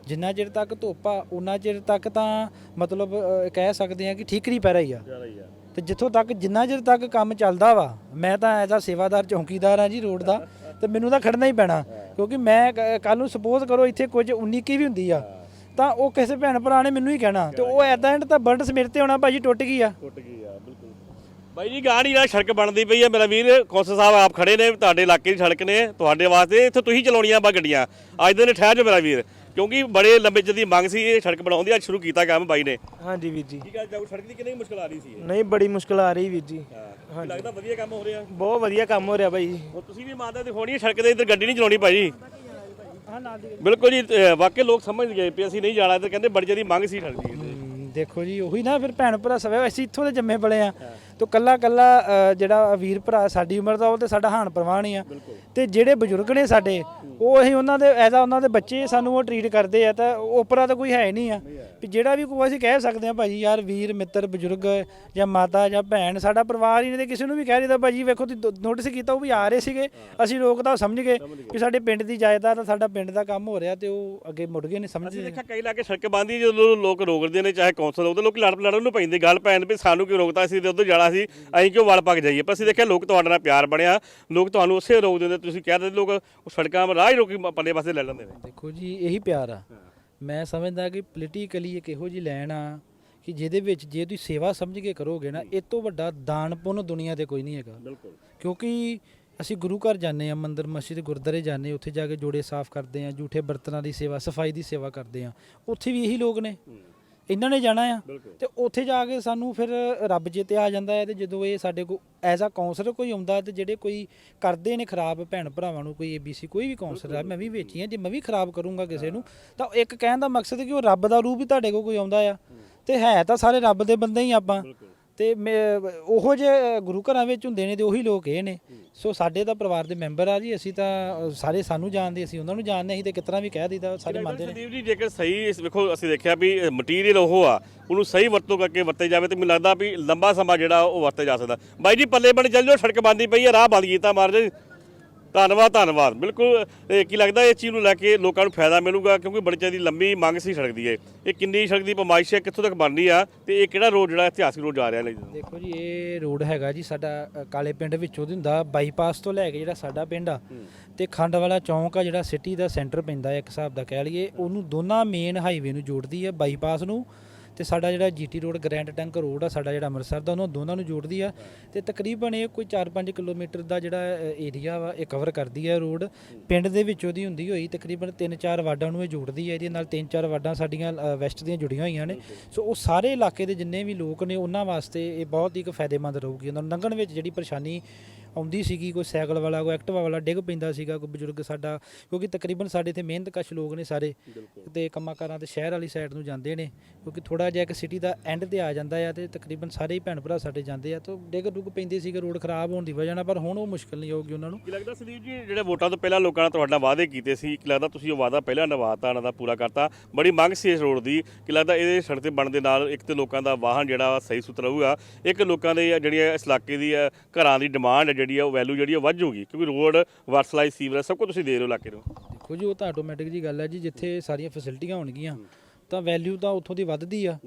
[SPEAKER 2] ਜਿੰਨਾ ਚਿਰ ਤੱਕ ਧੁੱਪ ਆ ਉਹਨਾਂ ਚਿਰ ਤੱਕ ਤਾਂ ਮਤਲਬ ਕਹਿ ਸਕਦੇ ਆ ਕਿ ਠੀਕਰੀ ਪੈ ਰਹੀ ਆ। ਤੇ ਜਿੱਥੋਂ ਤੱਕ ਜਿੰਨਾ ਚਿਰ ਤੱਕ ਕੰਮ ਚੱਲਦਾ ਵਾ ਮੈਂ ਤਾਂ ਐਜ਼ ਆ ਸੇਵਾਦਾਰ ਚੌਕੀਦਾਰ ਆ ਜੀ ਰੋਡ ਦਾ ਤੇ ਮੈਨੂੰ ਤਾਂ ਖੜਨਾ ਹੀ ਪੈਣਾ। ਕਿਉਂਕਿ ਮੈਂ ਕੱਲ ਨੂੰ ਸਪੋਜ਼ ਕਰੋ ਇੱਥੇ ਕੁਝ 19 ਕੀ ਵੀ ਹੁੰਦੀ ਆ ਤਾਂ ਉਹ ਕਿਸੇ ਭੈਣ ਭਰਾ ਨੇ ਮੈਨੂੰ ਹੀ ਕਹਿਣਾ ਤੇ ਉਹ ਐਦਾਂ ਐਂਡ ਤਾਂ ਬਰਡਸ ਮੇਰੇ ਤੇ ਹੋਣਾ ਭਾਜੀ ਟੁੱਟ ਗਈ ਆ।
[SPEAKER 1] ਟੁੱਟ ਗਈ ਆ ਬਿਲਕੁਲ। ਬਾਈ ਜੀ ਗਾੜੀ ਨਾਲ ਸੜਕ ਬਣਦੀ ਪਈ ਹੈ ਮੇਰਾ ਵੀਰ ਕੌਂਸਲ ਸਾਹਿਬ ਆਪ ਖੜੇ ਨੇ ਤੁਹਾਡੇ ਇਲਾਕੇ ਦੀ ਸੜਕ ਨੇ ਤੁਹਾਡੇ ਵਾਸਤੇ ਇੱਥੇ ਤੁਸੀਂ ਚਲਾਉਣੀਆਂ ਬਾ ਗੱਡੀਆਂ। ਅੱਜ ਦੇ ਨੇ ਠਹਿਰ ਜਾਓ ਮੇਰਾ ਵੀਰ ਕਿਉਂਕਿ ਬੜੇ ਲੰਬੇ ਚਿਰ ਦੀ ਮੰਗ ਸੀ ਇਹ ਸੜਕ ਬਣਾਉਣ ਦੀ ਅੱਜ ਸ਼ੁਰੂ ਕੀਤਾ ਕੰਮ ਬਾਈ ਨੇ।
[SPEAKER 5] ਹਾਂਜੀ ਵੀਰ ਜੀ।
[SPEAKER 1] ਠੀਕ ਹੈ ਜਾਊ ਸੜਕ ਦੀ ਕਿੰਨੀ ਮੁਸ਼ਕਲ ਆ ਰਹੀ ਸੀ
[SPEAKER 5] ਨਹੀਂ ਬੜੀ ਮੁਸ਼ਕਲ ਆ ਰਹੀ ਵੀਰ ਜੀ।
[SPEAKER 1] ਹਾਂ। ਲੱਗਦਾ ਵਧੀਆ ਕੰਮ ਹੋ ਰਿਹਾ।
[SPEAKER 5] ਬਹੁਤ ਵਧੀਆ ਕੰਮ ਹੋ ਰਿਹਾ ਭਾਈ
[SPEAKER 1] ਹੁਣ ਤੁਸੀਂ ਵੀ ਮੰਨਦੇ ਦਿਖਾਉਣੀ ਹੈ ਸੜਕ ਦੇ ਇੱਧਰ ਗੱਡੀ ਨਹੀਂ ਚਲਾਉਣੀ ਭਾਈ
[SPEAKER 2] ਦੀ
[SPEAKER 1] ਬਿਲਕੁਲ ਜੀ ਵਾਕਈ ਲੋਕ ਸਮਝ ਗਏ ਵੀ ਅਸੀਂ ਨਹੀਂ ਜਾਣਾ ਤੇ ਕਹਿੰਦੇ ਬੜੀ ਜਿਹੀ ਮੰਗ ਸੀ ਸੜਕ ਦੀ
[SPEAKER 2] ਦੇਖੋ ਜੀ ਉਹੀ ਨਾ ਫਿਰ ਭੈਣ ਭਰਾ ਸਵੇ ਅਸੀਂ ਇੱਥੋਂ ਦੇ ਜੰਮੇ ਬਲੇ ਆ। ਤੋ ਕੱਲਾ ਕੱਲਾ ਜਿਹੜਾ ਵੀਰ ਭਰਾ ਸਾਡੀ ਉਮਰ ਦਾ ਉਹ ਤੇ ਸਾਡਾ ਹਾਨ ਪ੍ਰਵਾਨ ਹੀ ਆ। ਤੇ ਜਿਹੜੇ ਬਜ਼ੁਰਗ ਨੇ ਸਾਡੇ ਉਹ ਅਸੀਂ ਉਹਨਾਂ ਦੇ ਐਜ਼ ਆ ਉਹਨਾਂ ਦੇ ਬੱਚੇ ਸਾਨੂੰ ਉਹ ਟਰੀਟ ਕਰਦੇ ਆ ਤਾਂ ਉਪਰਾ ਤਾਂ ਕੋਈ ਹੈ ਨਹੀਂ ਆ। ਵੀ ਜਿਹੜਾ ਵੀ ਕੋਈ ਅਸੀਂ ਕਹਿ ਸਕਦੇ ਆ ਭਾਜੀ ਯਾਰ ਵੀਰ ਮਿੱਤਰ ਬਜ਼ੁਰਗ ਜਾਂ ਮਾਤਾ ਜਾਂ ਭੈਣ ਸਾਡਾ ਪਰਿਵਾਰ ਹੀ ਨਹੀਂ ਤੇ ਕਿਸੇ ਨੂੰ ਵੀ ਕਹਿ ਦਿੱਤਾ ਭਾਜੀ ਵੇਖੋ ਤੁਸੀਂ ਨੋਟਿਸ ਕੀਤਾ ਉਹ ਵੀ ਆ ਰਹੇ ਸੀਗੇ ਅਸੀਂ ਲੋਕ ਤਾਂ ਸਮਝ ਗਏ ਕਿ ਸਾਡੇ ਪਿੰਡ ਦੀ ਜਾਇਦਾਦ ਆ ਸਾਡਾ ਪਿੰਡ ਦਾ ਕੰਮ ਹੋ ਰਿਹਾ ਤੇ ਉਹ ਅੱਗੇ ਮੁੜ ਗਏ ਨੇ
[SPEAKER 1] ਅਸੀਂ
[SPEAKER 2] ਸਮਝਦੇ
[SPEAKER 1] ਦੇਖਿਆ ਕਈ ਲਾ ਕੇ ਸੜਕ ਬੰਦੀ ਜਦੋਂ ਲੋਕ ਰੋਕਦੇ ਨੇ ਚਾਹੇ ਕੌਂਸਲ ਉਹਦੇ ਲੋਕ ਲੜ ਲੜਨ ਨੂੰ ਪੈਂਦੇ ਗੱਲ ਪੈਣ ਵੀ ਸਾਨੂੰ ਕਿਉਂ ਰੋਕਤਾ ਸੀ ਤੇ ਉਧਰ ਜਾਣਾ ਸੀ ਅਸੀਂ ਕਿਉਂ ਵਲ ਪੱਕ ਜਾਈਏ? ਪਰ ਅਸੀਂ ਦੇਖਿਆ ਲੋਕ ਤੁਹਾਡੇ ਨਾਲ ਪਿਆਰ ਬਣਿਆ ਲੋਕ ਤੁਹਾਨੂੰ ਉਸੇ ਰੋਕ ਦਿੰਦੇ ਤੁਸੀਂ ਕਹਿ ਦਿੰਦੇ ਲੋਕ ਉਹ ਸੜਕਾਂ 'ਤੇ ਰਾਹ ਹੀ ਰੋਕੀ ਪੱਲੇ ਪਾਸੇ ਲੈ ਲੈਂਦੇ ਨੇ।
[SPEAKER 2] ਦੇਖੋ ਜੀ ਇਹੀ ਪਿਆਰ ਆ। ਮੈਂ ਸਮਝਦਾ ਕਿ ਪੋਲੀਟੀਕਲੀ ਇੱਕ ਇਹੋ ਜੀ ਲੈਣ ਆ ਕਿ ਜਿਹਦੇ ਵਿੱਚ ਜੇ ਤੁਸੀਂ ਸੇਵਾ ਸਮਝ ਕੇ ਕਰੋਗੇ ਨਾ ਇਹ ਤੋਂ ਵੱਡਾ ਦਾਨ ਪੁੰਨ ਦੁਨੀਆ ਤੇ ਕੋਈ ਨਹੀਂ ਹੈਗਾ।
[SPEAKER 1] ਬਿਲਕੁਲ।
[SPEAKER 2] ਕਿਉਂਕਿ ਅਸੀਂ ਗੁਰੂ ਘਰ ਜਾਂਦੇ ਆ ਮੰਦਿਰ ਮਸਜਿਦ ਗੁਰਦਾਰੇ ਜਾਂਦੇ ਉੱਥੇ ਜਾ ਕੇ ਜੋੜੇ ਸਾਫ਼ ਕਰਦੇ ਆ ਝੂਠੇ ਬਰਤਨਾਂ ਦੀ ਸੇਵਾ ਸਫ਼ਾਈ ਦੀ ਸੇਵਾ ਕਰਦੇ ਆ ਉੱਥੇ ਵੀ ਇਹੀ ਲੋਕ ਨੇ। ਇਹਨਾਂ ਨੇ ਜਾਣਾ ਆ। ਤੇ ਉੱਥੇ ਜਾ ਕੇ ਸਾਨੂੰ ਫਿਰ ਰੱਬ ਜੇ ਤੇ ਆ ਜਾਂਦਾ ਹੈ ਤੇ ਜਦੋਂ ਇਹ ਸਾਡੇ ਕੋ ਐਜ਼ ਆ ਕਾਉਂਸਲਰ ਕੋਈ ਆਉਂਦਾ ਤੇ ਜਿਹੜੇ ਕੋਈ ਕਰਦੇ ਨੇ ਖਰਾਬ ਭੈਣ ਭਰਾਵਾਂ ਨੂੰ ਕੋਈ ਏਬੀਸੀ ਕੋਈ ਵੀ ਕਾਉਂਸਲਰ ਆ ਮੈਂ ਵੀ ਵੇਚੀ ਆ ਜੇ ਮੈਂ ਵੀ ਖਰਾਬ ਕਰੂੰਗਾ ਕਿਸੇ ਨੂੰ ਤਾਂ ਇੱਕ ਕਹਿਣ ਦਾ ਮਕਸਦ ਕਿ ਉਹ ਰੱਬ ਦਾ ਰੂਪ ਹੀ ਤੁਹਾਡੇ ਕੋਲ ਕੋਈ ਆਉਂਦਾ ਆ। ਤੇ ਹੈ ਤਾਂ ਸਾਰੇ ਰੱਬ ਦੇ ਬੰਦੇ ਹੀ ਆਪਾਂ। ਤੇ ਮੈਂ- ਉਹੋ ਜੇ ਗੁਰੂ ਘਰਾਂ ਵਿੱਚ ਹੁੰਦੇ ਨੇ ਤੇ ਉਹੀ ਲੋਕ ਇਹ ਨੇ। ਸੋ ਸਾਡੇ ਤਾਂ ਪਰਿਵਾਰ ਦੇ ਮੈਂਬਰ ਆ ਜੀ ਅਸੀਂ ਤਾਂ ਅ, ਸਾਰੇ ਸਾਨੂੰ ਜਾਣਦੇ ਅਸੀਂ ਉਹਨਾਂ ਨੂੰ ਜਾਣਦੇ ਅਸੀਂ ਤੇ ਕਿਤਨਾ ਵੀ ਕਹਿ ਦਿੱਤਾ ਸਾਰੇ ਮੰਨਦੇ ਨੇ।
[SPEAKER 1] ਸੰਦੀਪ ਜੀ ਜੇਕਰ ਸਹੀ ਇਸ ਵੇਖੋ ਅਸੀਂ ਦੇਖਿਆ ਵੀ ਮਟੀਰੀਅਲ ਉਹ ਆ ਉਹਨੂੰ ਸਹੀ ਵਰਤੋਂ ਕਰਕੇ ਵਰਤੇ ਜਾਵੇ ਤੇ ਮੈਨੂੰ ਲੱਗਦਾ ਵੀ ਲੰਬਾ ਸਮਾਂ ਜਿਹੜਾ ਉਹ ਵਰਤੇ ਜਾ ਸਕਦਾ। ਬਾਈ ਜੀ ਪੱਲੇ ਬਣ ਚੱਲ ਜਾਓ ਸੜਕ ਬੰਦੀ ਪਈ ਹੈ ਰਾਹ ਬੰਦ ਕੀਤਾ ਮਾਰ ਜੀ ਧੰਨਵਾਦ ਧੰਨਵਾਦ। ਬਿਲਕੁਲ ਇਹ ਕੀ ਲੱਗਦਾ ਇਸ ਚੀਜ਼ ਨੂੰ ਲੈ ਕੇ ਲੋਕਾਂ ਨੂੰ ਫਾਇਦਾ ਮਿਲੂਗਾ ਕਿਉਂਕਿ ਬੜੀ ਚਿਰ ਦੀ ਲੰਮੀ ਮੰਗ ਸੀ ਸੜਕ ਦੀ ਇਹ। ਇਹ ਕਿੰਨੀ ਸੜਕ ਦੀ ਪਮਾਇਸ਼ ਹੈ ਕਿੱਥੋਂ ਤੱਕ ਬਣਨੀ ਆ ਤੇ ਇਹ ਕਿਹੜਾ ਰੋਡ ਜਿਹੜਾ ਇਤਿਹਾਸਿਕ ਰੋਡ ਜਾ ਰਿਹਾ ਲਈ
[SPEAKER 2] ਦੇਖੋ ਜੀ ਇਹ ਰੋਡ ਹੈਗਾ ਜੀ ਸਾਡਾ ਕਾਲੇ ਪਿੰਡ ਵਿੱਚੋਂ ਦੀ ਹੁੰਦਾ ਬਾਈਪਾਸ ਤੋਂ ਲੈ ਕੇ ਜਿਹੜਾ ਸਾਡਾ ਪਿੰਡ ਆ। ਤੇ ਖੰਡ ਵਾਲਾ ਚੌਂਕ ਆ ਜਿਹੜਾ ਸਿਟੀ ਦਾ ਸੈਂਟਰ ਪੈਂਦਾ ਹੈ ਇੱਕ ਹਿਸਾਬ ਦਾ ਕਹਿ ਲਈਏ ਉਹਨੂੰ ਦੋਨਾਂ ਮੇਨ ਹਾਈਵੇ ਨੂੰ ਜੋੜਦੀ ਹੈ ਬਾਈਪਾਸ ਨੂੰ ਤੇ ਸਾਡਾ ਜਿਹੜਾ GT Road Grand Trunk Road ਆ ਸਾਡਾ ਜਿਹੜਾ ਅੰਮ੍ਰਿਤਸਰ ਦਾ ਉਹਨਾਂ ਦੋਨਾਂ ਨੂੰ ਜੋੜਦੀ ਆ। ਤੇ ਤਕਰੀਬਨ ਇਹ ਕੋਈ 4-5 ਕਿਲੋਮੀਟਰ ਦਾ ਜਿਹੜਾ ਏਰੀਆ ਵਾ ਇਹ ਕਵਰ ਕਰਦੀ ਹੈ ਰੋਡ। ਪਿੰਡ ਦੇ ਵਿੱਚੋਂ ਦੀ ਹੁੰਦੀ ਹੋਈ ਤਕਰੀਬਨ 3-4 ਵਾਰਡਾਂ ਨੂੰ ਇਹ ਜੋੜਦੀ ਹੈ ਇਹਦੇ ਨਾਲ 3-4 ਵਾਰਡਾਂ ਸਾਡੀਆਂ ਵੈਸਟ ਦੀਆਂ ਜੁੜੀਆਂ ਹੋਈਆਂ ਨੇ। ਸੋ ਉਹ ਸਾਰੇ ਇਲਾਕੇ ਦੇ ਜਿੰਨੇ ਵੀ ਲੋਕ ਨੇ ਉਹਨਾਂ ਵਾਸਤੇ ਇਹ ਬਹੁਤ ਹੀ ਇੱਕ ਫਾਇਦੇਮੰਦ ਰਹੂਗੀ। ਉਹਨਾਂ ਨੂੰ ਲੰਘਣ ਵਿੱਚ ਜਿਹੜੀ ਪਰੇਸ਼ਾਨੀ ਆਉਂਦੀ ਸੀਗੀ ਕੋਈ ਸਾਈਕਲ ਵਾਲਾ ਕੋਈ ਐਕਟਿਵਾ ਵਾਲਾ ਡਿੱਗ ਪੈਂਦਾ ਸੀਗਾ ਕੋਈ ਬਜ਼ੁਰਗ ਸਾਡਾ ਕਿਉਂਕਿ ਤਕਰੀਬਨ ਸਾਡੇ ਇੱਥੇ ਮਿਹਨਤਕਸ਼ ਲੋਕ ਨੇ ਸਾਰੇ। ਤੇ ਕੰਮਾਂ ਕਾਰਾਂ ਤੇ ਸ਼ਹਿਰ ਵਾਲੀ ਸਾਈਡ ਨੂੰ ਜਾਂਦੇ ਨੇ। ਕਿਉਂਕਿ ਥੋੜਾ ਜਿਹਾ ਇੱਕ ਸਿਟੀ ਦਾ ਐਂਡ ਤੇ ਆ ਜਾਂਦਾ ਆ ਤੇ ਤਕਰੀਬਨ ਸਾਰੇ ਹੀ ਭੈਣ ਭਰਾ ਸਾਡੇ ਜਾਂਦੇ ਆ ਤਾਂ ਡਿੱਗ ਡੁੱਗ ਪੈਂਦੇ ਸੀਗੇ ਰੋਡ ਖਰਾਬ ਹੋਣ ਦੀ ਵਜ੍ਹਾ ਨਾਲ ਪਰ ਹੁਣ ਉਹ ਮੁਸ਼ਕਲ ਨਹੀਂ ਹੋਊਗੀ ਉਹਨਾਂ ਨੂੰ।
[SPEAKER 1] ਕੀ ਲੱਗਦਾ ਸੰਦੀਪ ਜੀ ਜਿਹੜੇ ਵੋਟਾਂ ਤੋਂ ਪਹਿਲਾਂ ਲੋਕਾਂ ਨਾਲ ਤੁਹਾਡਾ ਵਾਅਦੇ ਕੀਤੇ ਸੀ ਕੀ ਲੱਗਦਾ ਤੁਸੀਂ ਉਹ ਵਾਅਦਾ ਪਹਿਲਾਂ ਨਿਭਾਤਾ ਉਹਨਾਂ ਦਾ ਪੂਰਾ ਕਰਤਾ? ਬੜੀ ਮੰਗ ਸੀ ਇਸ ਰੋਡ ਦੀ। ਕੀ ਲੱਗਦਾ ਇਹਦੇ ਸੜਕ ਤੇ ਬਣਨ ਦੇ ਨਾਲ ਇੱਕ ਤੇ ਲੋਕਾਂ ਦਾ ਵਾਹਨ ਜਿਹੜਾ ਸਹੀ ਸੁਥਰਾ ਰਹੂਗਾ ਇੱਕ ਲੋਕਾਂ ਦੇ ਜਿਹੜੀਆਂ ਇਸ ਇਲਾਕੇ ਦੀ ਘਰਾਂ ਦੀ ਡਿਮਾਂਡ ਜਿਹੜੀ ਆ ਉਹ ਵੈਲਿਊ ਜਿਹੜੀ ਆ ਵੱਧ ਜਾਊਗੀ। ਕਿਉਂਕਿ ਰੋਡ ਵਾਟਰ ਸੀਵਰੇਜ ਸਭ ਕੁਝ ਤੁਸੀਂ ਦੇ ਰਹੇ ਹੋ ਇਲਾਕੇ ਨੂੰ
[SPEAKER 2] ਦੇਖੋ ਜੀ ਉਹ ਤਾਂ ਆਟੋਮੈਟਿਕ ਜੀ ਗੱਲ ਹੈ ਜੀ ਜਿੱਥੇ ਸਾਰੀਆਂ ਫੈਸਿਲਿਟੀਆਂ ਹੋਣਗੀਆਂ ਤਾਂ ਵੈਲਿਊ ਤਾਂ ਉੱਥੋਂ ਦੀ ਵੱਧਦੀ ਆ।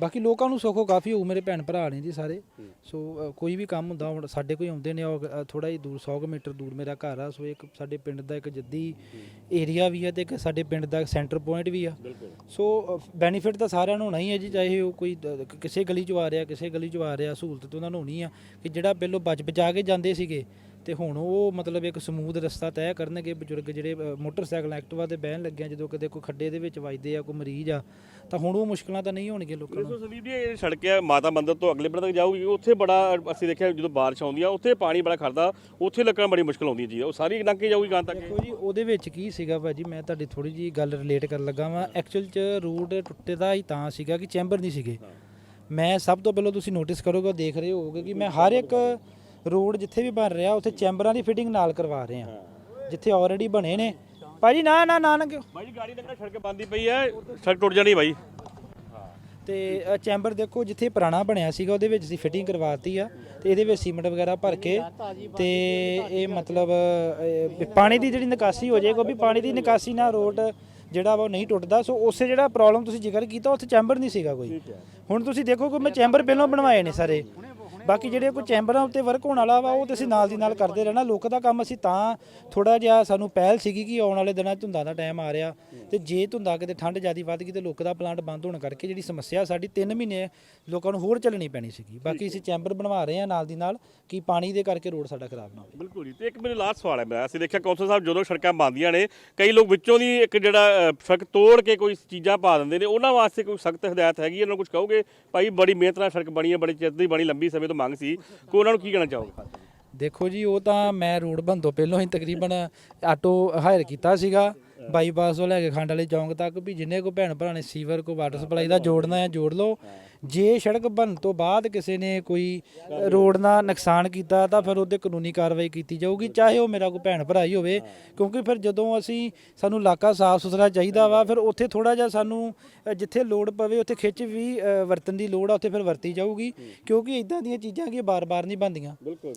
[SPEAKER 2] ਬਾਕੀ ਲੋਕਾਂ ਨੂੰ ਸੁੱਖੋ ਕਾਫੀ ਹੋਊ ਮੇਰੇ ਭੈਣ ਭਰਾ ਨੇ ਜੀ ਸਾਰੇ। ਸੋ ਅ, ਕੋਈ ਵੀ ਕੰਮ ਹੁੰਦਾ ਹੁਣ ਸਾਡੇ ਕੋਈ ਆਉਂਦੇ ਨੇ ਥੋੜਾ ਹੀ ਦੂਰ 100 ਕੁ ਮੀਟਰ ਦੂਰ ਮੇਰਾ ਘਰ ਆ ਸੋ ਇੱਕ ਸਾਡੇ ਪਿੰਡ ਦਾ ਇੱਕ ਜੱਦੀ ਏਰੀਆ ਵੀ ਆ ਤੇ ਇੱਕ ਸਾਡੇ ਪਿੰਡ ਦਾ ਸੈਂਟਰ ਪੁਆਇੰਟ ਵੀ ਆ। ਸੋ ਬੈਨੀਫਿਟ ਤਾਂ ਸਾਰਿਆਂ ਨੂੰ ਹੋਣਾ ਹੀ ਹੈ ਜੀ ਚਾਹੇ ਉਹ ਕੋਈ ਦ- ਕ- ਕਿਸੇ ਗਲੀ 'ਚ ਆ ਰਿਹਾ ਕਿਸੇ ਗਲੀ 'ਚ ਆ ਰਿਹਾ ਸਹੂਲਤ ਤਾਂ ਉਹਨਾਂ ਨੂੰ ਹੋਣੀ ਆ ਕਿ ਜਿਹੜਾ ਪਹਿਲੋਂ ਬਚ ਬਚਾ ਕੇ ਜਾਂਦੇ ਸੀਗੇ ਤੇ ਹੁਣ ਉਹ ਮਤਲਬ ਇੱਕ ਸਮੂਥ ਰਸਤਾ ਤੈਅ ਕਰਨਗੇ ਬਜ਼ੁਰਗ ਜਿਹੜੇ ਮੋਟਰਸਾਈਕਲ ਐਕਟਿਵਾ ਤੇ ਬਹਿਣ ਲੱਗਿਆ ਜਦੋਂ ਕਦੇ ਕੋਈ ਖੱਡੇ ਦੇ ਵਿੱਚ ਵੱਜਦੇ ਆ ਕੋਈ ਮਰੀਜ਼ ਆ ਤਾਂ ਹੁਣ ਉਹ ਮੁਸ਼ਕਲਾਂ ਤਾਂ ਨਹੀਂ ਹੋਣਗੀਆਂ ਲੋਕਾਂ ਨੂੰ।
[SPEAKER 1] ਸੋ ਸੰਦੀਪ ਜੀ ਇਹ ਸੜਕ ਹੈ ਮਾਤਾ ਮੰਦਿਰ ਤੋਂ ਅਗਲੇ ਪਿੰਡ ਤੱਕ ਜਾਊਗੀ ਉੱਥੇ ਬੜਾ ਅਸੀਂ ਦੇਖਿਆ ਜਦੋਂ ਬਾਰਿਸ਼ ਆਉਂਦੀ ਆ ਉੱਥੇ ਪਾਣੀ ਬੜਾ ਖੜਦਾ ਉੱਥੇ ਲੱਗਣ ਬੜੀ ਮੁਸ਼ਕਲ ਆਉਂਦੀ ਜੀ ਉਹ ਸਾਰੀ ਲੰਘ ਕੇ ਜਾਊਗੀ ਗਾਂ ਤੱਕ।
[SPEAKER 2] ਦੇਖੋ ਜੀ ਉਹਦੇ ਵਿੱਚ ਕੀ ਸੀਗਾ ਭਾਜੀ ਮੈਂ ਤੁਹਾਡੀ ਥੋੜੀ ਜੀ ਗੱਲ ਰਿਲੇਟ ਕਰਨ ਲੱਗਾ ਵਾਂ। ਐਕਚੁਅਲ ਚ ਰੂਟ ਟੁੱਟੇ ਦਾ ਹੀ ਤਾਂ ਸੀਗਾ ਕਿ ਚੈਂਬਰ ਨਹੀਂ ਸੀਗੇ। ਮੈਂ ਸਭ ਤੋਂ ਪਹਿਲਾਂ ਤੁਸੀਂ ਨੋਟਿਸ ਕਰੋਗੇ ਦੇਖ ਰਹੇ ਹੋਗੇ ਕਿ ਮੈਂ ਹਰ ਇੱਕ ਰੋਡ ਜਿੱਥੇ ਵੀ ਬਣ ਰਿਹਾ ਉੱਥੇ ਚੈਂਬਰਾਂ ਦੀ ਫਿਟਿੰਗ ਨਾਲ ਕਰਵਾ ਰਹੇ ਆ ਜਿੱਥੇ ਆਲਰੇਡੀ ਬਣੇ ਨੇ। ਭਾਜੀ ਨਾ ਨਾ ਨਾ ਨਾ ਕਿਉਂ?
[SPEAKER 1] ਬਾਈ ਜੀ ਗਾੜੀ ਲੰਘਣਾ ਸੜਕ ਬੰਦੀ ਪਈ ਹੈ। ਸੜਕ ਟੁੱਟ ਜਾਣੀ ਬਾਈ।
[SPEAKER 2] ਤੇ ਚੈਂਬਰ ਦੇਖੋ ਜਿੱਥੇ ਪੁਰਾਣਾ ਬਣਿਆ ਸੀਗਾ ਉਹਦੇ ਵਿੱਚ ਅਸੀਂ ਫਿਟਿੰਗ ਕਰਵਾਤੀ ਆ। ਤੇ ਇਹਦੇ ਵਿੱਚ ਸੀਮੈਂਟ ਵਗੈਰਾ ਭਰ ਕੇ ਤੇ ਇਹ ਮਤਲਬ ਪਾਣੀ ਦੀ ਜਿਹੜੀ ਨਿਕਾਸੀ ਹੋ ਜਾਏਗਾ ਵੀ ਪਾਣੀ ਦੀ ਨਿਕਾਸੀ ਨਾਲ ਰੋਡ ਜਿਹੜਾ ਵਾ ਉਹ ਨਹੀਂ ਟੁੱਟਦਾ। ਸੋ ਉਸੇ ਜਿਹੜਾ ਪ੍ਰੋਬਲਮ ਤੁਸੀਂ ਜ਼ਿਕਰ ਕੀਤਾ ਉੱਥੇ ਚੈਂਬਰ ਨਹੀਂ ਸੀਗਾ ਕੋਈ। ਹੁਣ ਤੁਸੀਂ ਦੇਖੋ ਕਿ ਮੈਂ ਚੈਂਬਰ ਪਹਿਲਾਂ ਬਣਵਾਏ ਨੇ ਸਾਰੇ। ਬਾਕੀ ਜਿਹੜੇ ਕੋਈ ਚੈਂਬਰਾਂ ਉੱਤੇ ਵਰਕ ਹੋਣ ਵਾਲਾ ਵਾ, ਉਹ ਤੇ ਅਸੀਂ ਨਾਲ ਦੀ ਨਾਲ ਕਰਦੇ ਰਹਿਣਾ। ਲੋਕ ਦਾ ਕੰਮ ਅਸੀਂ ਤਾਂ ਥੋੜਾ ਜਿਹਾ ਸਾਨੂੰ ਪਹਿਲ ਸੀਗੀ ਕਿ ਆਉਣ ਵਾਲੇ ਦਿਨਾਂ 'ਚ ਧੁੰਦਾਂ ਦਾ ਟਾਈਮ ਆ ਰਿਹਾ ਤੇ ਜੇ ਧੁੰਦਾਂ ਕਿਤੇ ਠੰਡ ਜ਼ਿਆਦੀ ਵੱਧ ਗਈ ਤੇ ਲੋਕ ਦਾ ਪਲਾਂਟ ਬੰਦ ਹੋਣ ਕਰਕੇ ਜਿਹੜੀ ਸਮੱਸਿਆ ਸਾਡੀ 3 ਮਹੀਨੇ ਲੋਕਾਂ ਨੂੰ ਹੋਰ ਚੱਲਣੀ ਪੈਣੀ ਸੀਗੀ। ਬਾਕੀ ਅਸੀਂ ਚੈਂਬਰ ਬਣਵਾ ਰਹੇ ਹਾਂ ਨਾਲ ਦੀ ਨਾਲ ਕਿ ਪਾਣੀ ਦੇ ਕਰਕੇ ਰੋਡ ਸਾਡਾ ਖਰਾਬ ਨਾ ਹੋਵੇ।
[SPEAKER 1] ਬਿਲਕੁਲ ਜੀ, ਤੇ ਇੱਕ ਮੇਰੇ ਲਾਸਟ ਸਵਾਲ ਹੈ ਮੇਰਾ। ਅਸੀਂ ਦੇਖਿਆ ਕੌਂਸਲ ਸਾਹਿਬ ਜਦੋਂ ਸੜਕਾਂ ਬੰਦੀਆਂ ਨੇ, ਕਈ ਲੋਕ ਵਿੱਚੋਂ ਦੀ ਇੱਕ ਜਿਹੜਾ ਸੜਕ ਤੋੜ ਕੇ ਕੋਈ ਚੀਜ਼ਾਂ ਪਾ ਦਿੰਦੇ ਨੇ, ਉਹਨਾਂ ਵਾਸਤੇ ਕੋਈ ਸਖਤ ਹਦਾਇਤ ਹੈਗੀ ਇਹਨਾਂ ਨੂੰ ਕੁਝ ਕਹੋਗੇ? ਭਾਈ ਬੜੀ ਮਿਹਨਤ ਨਾਲ ਸੜਕ ਬਣੀ ਹੈ, ਬੜੀ ਚਿਰ ਦੀ ਬਣੀ, ਲੰਬੀ ਸਮੇਂ ਤੋਂ ਮੰਗ ਸੀ, ਕੋਈ ਉਹਨਾਂ ਨੂੰ ਕੀ ਕਹਿਣਾ ਚਾਹੋਗੇ?
[SPEAKER 2] ਦੇਖੋ ਜੀ, ਉਹ ਤਾਂ ਮੈਂ ਰੋਡ ਬੰਦ ਤੋਂ ਪਹਿਲਾਂ ਹੀ ਤਕਰੀਬਨ ਆਟੋ ਹਾਇਰ ਕੀਤਾ ਸੀਗਾ। ਬਾਈਪਾਸ ਤੋਂ ਲੈ ਕੇ ਖੰਡ ਵਾਲੇ ਚੌਂਕ ਤੱਕ ਵੀ ਜਿੰਨੇ ਕੋ ਭੈਣ ਭਰਾ ਨੇ ਸੀਵਰ ਕੋ ਵਾਟਰ ਸਪਲਾਈ ਦਾ ਜੋੜਨਾ ਹੈ ਜੋੜ ਲਓ। ਜੇ ਸੜਕ ਬਣਨ ਤੋਂ ਬਾਅਦ ਕਿਸੇ ਨੇ ਕੋਈ ਰੋਡ ਦਾ ਨੁਕਸਾਨ ਕੀਤਾ ਤਾਂ ਫਿਰ ਉਹਦੇ ਕਾਨੂੰਨੀ ਕਾਰਵਾਈ ਕੀਤੀ ਜਾਊਗੀ ਚਾਹੇ ਉਹ ਮੇਰਾ ਕੋਈ ਭੈਣ ਭਰਾ ਹੀ ਹੋਵੇ। ਕਿਉਂਕਿ ਫਿਰ ਜਦੋਂ ਅਸੀਂ ਸਾਨੂੰ ਇਲਾਕਾ ਸਾਫ਼ ਸੁਥਰਾ ਚਾਹੀਦਾ ਵਾ ਫਿਰ ਉੱਥੇ ਥੋੜਾ ਜਿਹਾ ਸਾਨੂੰ ਜਿੱਥੇ ਲੋੜ ਪਵੇ ਉੱਥੇ ਖਿੱਚ ਵੀ ਵਰਤਣ ਦੀ ਲੋੜ ਆ ਉੱਥੇ ਫਿਰ ਵਰਤੀ ਜਾਊਗੀ। ਕਿਉਂਕਿ ਇਦਾਂ ਦੀਆਂ ਚੀਜ਼ਾਂ ਕੀ ਬਾਰ-ਬਾਰ ਨਹੀਂ ਬਣਦੀਆਂ।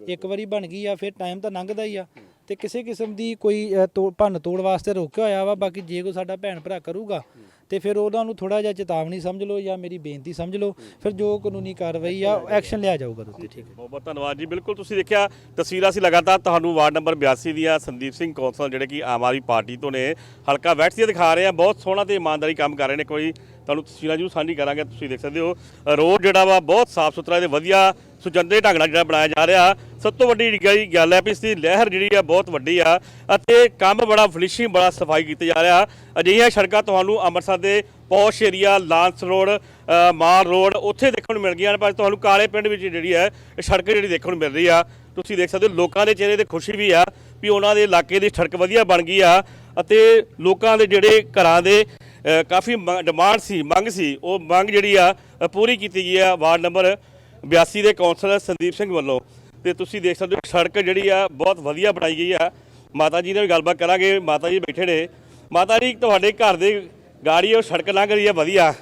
[SPEAKER 2] ਇੱਕ ਵਾਰੀ ਬਣ ਗਈ ਆ ਫਿਰ ਟਾਈਮ ਤਾਂ ਲੰਘਦਾ ਹੀ ਆ। ਤੇ ਕਿਸੇ ਕਿਸਮ ਦੀ ਕੋਈ ਤੋ- ਭੰਨ ਤੋੜ ਵਾਸਤੇ ਰੋਕਿਆ ਹੋਇਆ ਵਾ, ਬਾਕੀ ਜੇ ਕੋਈ ਸਾਡਾ ਭੈਣ ਭਰਾ ਕਰੂਗਾ, ਤੇ ਫਿਰ ਉਹਨਾਂ ਨੂੰ ਥੋੜਾ ਜਿਹਾ ਚੇਤਾਵਨੀ ਸਮਝ ਲਓ ਜਾਂ ਮੇਰੀ ਬੇਨਤੀ ਸਮਝ ਲਓ, ਫਿਰ ਜੋ ਕਾਨੂੰਨੀ ਕਾਰਵਾਈ ਆ ਐਕਸ਼ਨ ਲਿਆ ਜਾਊਗਾ ਉਹਦੇ ਉੱਤੇ ਠੀਕ ਹੈ।
[SPEAKER 1] ਬਹੁਤ ਬਹੁਤ ਧੰਨਵਾਦ ਜੀ। ਬਿਲਕੁਲ ਤੁਸੀਂ ਦੇਖਿਆ, ਤਸਵੀਰਾਂ ਸੀ ਲਗਾਤਾਰ ਤੁਹਾਨੂੰ ਵਾਰਡ ਨੰਬਰ 82 ਦੀਆਂ ਸੰਦੀਪ ਸਿੰਘ ਕੌਂਸਲ, ਜਿਹੜੇ ਕਿ ਆਮ ਆਦਮੀ ਪਾਰਟੀ ਤੋਂ ਨੇ, ਹਲਕਾ ਵੈਸਟ ਦੀਆਂ ਦਿਖਾ ਰਹੇ ਆ ਬਹੁਤ ਸੋਹਣਾ ਤੇ ਇਮਾਨਦਾਰੀ ਕੰਮ ਕਰ ਰਹੇ ਨੇ। ਕੋਈ ਤੁਹਾਨੂੰ ਤਸਵੀਰਾਂ ਜਰੂਰ ਸਾਂਝੀ ਕਰਾਂਗੇ, ਤੁਸੀਂ ਦੇਖ ਸਕਦੇ ਹੋ। ਰੋਡ ਜਿਹੜਾ ਵਾ, ਬਹੁਤ ਸਾਫ਼ ਸੁਥਰਾ ਤੇ ਵਧੀਆ ਸੁਚੰਦੇ ਢੰਗ ਨਾਲ ਜਿਹੜਾ ਬਣਾਇਆ ਜਾ ਰਿਹਾ ਸਭ ਤੋਂ ਵੱਡੀ ਜਿਹੜੀ ਗੱਲ ਹੈ ਵੀ ਇਸ ਦੀ ਲਹਿਰ ਜਿਹੜੀ ਆ ਬਹੁਤ ਵੱਡੀ ਆ ਅਤੇ ਕੰਮ ਬੜਾ ਫਿਨਿਸ਼ਿੰਗ ਬੜਾ ਸਫ਼ਾਈ ਕੀਤੀ ਜਾ ਰਿਹਾ। ਅਜਿਹੀਆਂ ਸੜਕਾਂ ਤੁਹਾਨੂੰ ਅੰਮ੍ਰਿਤਸਰ ਦੇ ਪੌਸ਼ ਏਰੀਆ ਲਾਂਸ ਰੋਡ ਅ, ਮਾਲ ਰੋਡ ਉੱਥੇ ਦੇਖਣ ਨੂੰ ਮਿਲ ਗਈਆਂ ਨੇ ਪਰ ਤੁਹਾਨੂੰ ਕਾਲੇ ਪਿੰਡ ਵਿੱਚ ਜਿਹੜੀ ਹੈ ਸੜਕ ਜਿਹੜੀ ਦੇਖਣ ਨੂੰ ਮਿਲ ਰਹੀ ਆ। ਤੁਸੀਂ ਦੇਖ ਸਕਦੇ ਹੋ ਲੋਕਾਂ ਦੇ ਚਿਹਰੇ ਤੇ ਖੁਸ਼ੀ ਵੀ ਆ ਵੀ ਉਹਨਾਂ ਦੇ ਇਲਾਕੇ ਦੀ ਸੜਕ ਵਧੀਆ ਬਣ ਗਈ ਆ ਅਤੇ ਲੋਕਾਂ ਦੇ ਜਿਹੜੇ ਘਰਾਂ ਦੇ ਕਾਫੀ ਮ- ਡਿਮਾਂਡ ਸੀ ਮੰਗ ਸੀ ਉਹ ਮੰਗ ਜਿਹੜੀ ਆ ਪੂਰੀ ਕੀਤੀ ਗਈ ਆ। ਵਾਰਡ ਨੰਬਰ 82 ਦੇ ਕੌਂਸਲਰ ਸੰਦੀਪ ਸਿੰਘ ਵੱਲੋਂ ਤੇ ਤੁਸੀਂ ਦੇਖ ਸਕਦੇ ਹੋ ਸੜਕ ਜਿਹੜੀ ਆ ਬਹੁਤ ਵਧੀਆ ਬਣਾਈ ਗਈ ਆ। ਮਾਤਾ ਜੀ ਨਾਲ ਵੀ ਗੱਲਬਾਤ ਕਰਾਂਗੇ ਮਾਤਾ ਜੀ ਬੈਠੇ ਨੇ। ਮਾਤਾ ਜੀ ਤੁਹਾਡੇ ਘਰ ਦੇ ਗਾੜੀ ਉਹ ਸੜਕ ਲੰਘ ਰਹੀ ਆ ਵਧੀਆ।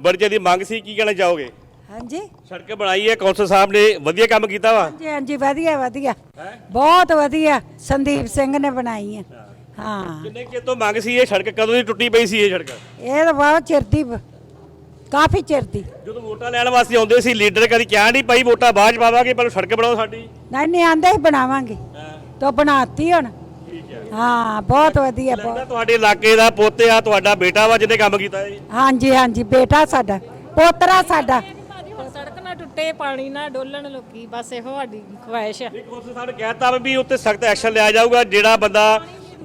[SPEAKER 1] ਬੜੀ ਜਿਹੀ ਮੰਗ ਸੀ ਕੀ ਕਹਿਣਾ ਚਾਹੋਗੇ?
[SPEAKER 6] ਹਾਂਜੀ।
[SPEAKER 1] ਸੜਕ ਬਣਾਈ ਹੈ ਕੌਂਸਲ ਸਾਹਿਬ ਨੇ ਵਧੀਆ ਕੰਮ ਕੀਤਾ ਵਾ?
[SPEAKER 6] ਜੀ ਹਾਂਜੀ ਵਧੀਆ ਵਧੀਆ। ਬਹੁਤ ਵਧੀਆ ਸੰਦੀਪ ਸਿੰਘ ਨੇ ਬਣਾਈ ਹੈ ਹਾਂ।
[SPEAKER 1] ਕਿੰਨੇ ਚਿਰ ਤੋਂ ਮੰਗ ਸੀ ਇਹ ਸੜਕ ਕਦੋਂ ਦੀ ਟੁੱਟੀ ਪਈ ਸੀ ਇਹ ਸੜਕ?
[SPEAKER 6] ਇਹ ਤਾਂ ਬਹੁਤ ਚਿਰ ਦੀ ਕਾਫੀ ਚਿਰ ਦੀ।
[SPEAKER 1] ਜਦੋਂ ਵੋਟਾਂ ਲੈਣ ਵਾਸਤੇ ਆਉਂਦੇ ਸੀ ਲੀਡਰ ਕਦੀ ਕਿਹਾ ਨਹੀਂ ਭਾਈ ਵੋਟਾਂ ਬਾਅਦ ਚ ਪਾਵਾਂਗੇ ਪਰ ਸੜਕ ਬਣਾਓ ਸਾਡੀ।
[SPEAKER 6] ਨਹੀਂ ਨਹੀਂ ਆਂਦੇ ਹੀ ਬਣਾਵਾਂਗੇ। ਤਾਂ ਬਣਾਤੀ ਹੁਣ। ਹਾਂ। ਬਹੁਤ ਵਧੀਆ ਬਹੁਤ।
[SPEAKER 1] ਤੁਹਾਡੇ ਇਲਾਕੇ ਦਾ ਪੋਤੇ ਆ ਤੁਹਾਡਾ ਬੇਟਾ ਵਾ ਜਿਹਨੇ ਕੰਮ ਕੀਤਾ ਹੈ
[SPEAKER 6] ਹਾਂਜੀ ਹਾਂਜੀ ਬੇਟਾ ਸਾਡਾ ਪੋਤਰਾ ਸਾਡਾ।
[SPEAKER 7] ਸੜਕ ਨਾ ਟੁੱਟੇ ਪਾਣੀ ਨਾ ਡੋਲਣ ਲੋਕੀ ਬਸ ਇਹੋ ਸਾਡੀ ਖੁਆਇਸ਼ ਆ।
[SPEAKER 1] ਕੌਂਸਲ ਸਾਹਿਬ ਨੇ ਕਹਿਤਾ ਵੀ ਉੱਤੇ ਸਖਤ ਐਕਸ਼ਨ ਲਿਆ ਜਾਊਗਾ ਜਿਹੜਾ ਬੰਦਾ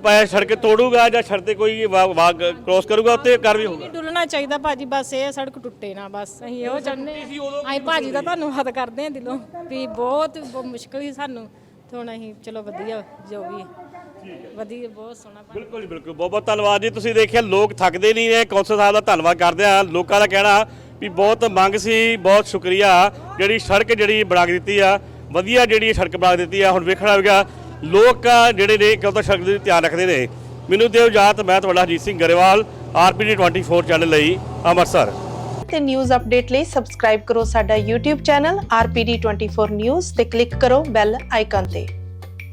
[SPEAKER 1] ਪ- ਸੜਕ ਤੋੜੂਗਾ ਜਾਂ ਸੜਕ ਤੇ ਕੋਈ ਕ੍ਰੋਸ ਕਰੂਗਾ ਉੱਤੇ ਕਾਰਵਾਈ ਹੋਊਗਾ।
[SPEAKER 7] ਨਹੀਂ ਡੁੱਲਣਾ ਚਾਹੀਦਾ ਭਾਜੀ ਬਸ ਇਹ ਸੜਕ ਟੁੱਟੇ ਨਾ ਬਸ ਅਸੀਂ ਇਹੋ ਚਾਹੁੰਦੇ ਹਾਂ। ਅਸੀਂ ਭਾਜੀ ਦਾ ਧੰਨਵਾਦ ਕਰਦੇ ਹਾਂ ਦਿਲੋਂ ਵੀ ਬਹੁਤ ਮੁਸ਼ਕਲ ਸੀ ਸਾਨੂੰ। ਤੇ ਹੁਣ ਅਸੀਂ ਚਲੋ ਵਧੀਆ ਜੋ ਵੀ ਹੈ। ਵਧੀਆ ਬਹੁਤ ਸੋਹਣਾ
[SPEAKER 1] ਬਿਲਕੁਲ ਬਿਲਕੁਲ। ਬਹੁਤ ਬਹੁਤ ਧੰਨਵਾਦ ਜੀ। ਤੁਸੀਂ ਦੇਖਿਆ ਲੋਕ ਥੱਕਦੇ ਨਹੀਂ ਨੇ। ਕੌਂਸਲ ਸਾਹਿਬ ਦਾ ਧੰਨਵਾਦ ਕਰਦੇ ਆ ਲੋਕਾਂ ਦਾ ਕਹਿਣਾ ਵੀ ਬਹੁਤ ਮੰਗ ਸੀ ਬਹੁਤ ਸ਼ੁਕਰੀਆ। ਜਿਹੜੀ ਸੜਕ ਜਿਹੜੀ ਬਣਾ ਦਿੱਤੀ ਆ ਵਧੀਆ ਜਿਹੜੀ ਸੜਕ ਬਣਾ ਦਿੱਤੀ ਆ ਹੁਣ ਵੇਖਣਾ ਹੋਵੇਗਾ ਲੋਕ ਜਿਹੜੇ ਨੇ ਕਦੋਂ ਤੱਕ ਸੜਕ ਧਿਆਨ ਰੱਖਦੇ ਨੇ। ਮੈਨੂੰ ਦਿਓ ਇਜਾਜ਼ਤ, ਮੈਂ ਤੁਹਾਡਾ ਹਰਜੀਤ ਸਿੰਘ ਗਰੇਵਾਲ ਆਰਪੀਡੀ 24 ਚੈਨਲ ਲਈ ਅੰਮ੍ਰਿਤਸਰ।
[SPEAKER 8] ਤੇ ਨਿਊਜ਼ ਅਪਡੇਟ ਲਈ ਸਬਸਕ੍ਰਾਈਬ ਕਰੋ ਸਾਡਾ YouTube ਚੈਨਲ RPD24 News ਤੇ ਕਲਿੱਕ ਕਰੋ ਬੈਲ ਆਈਕਨ ਤੇ।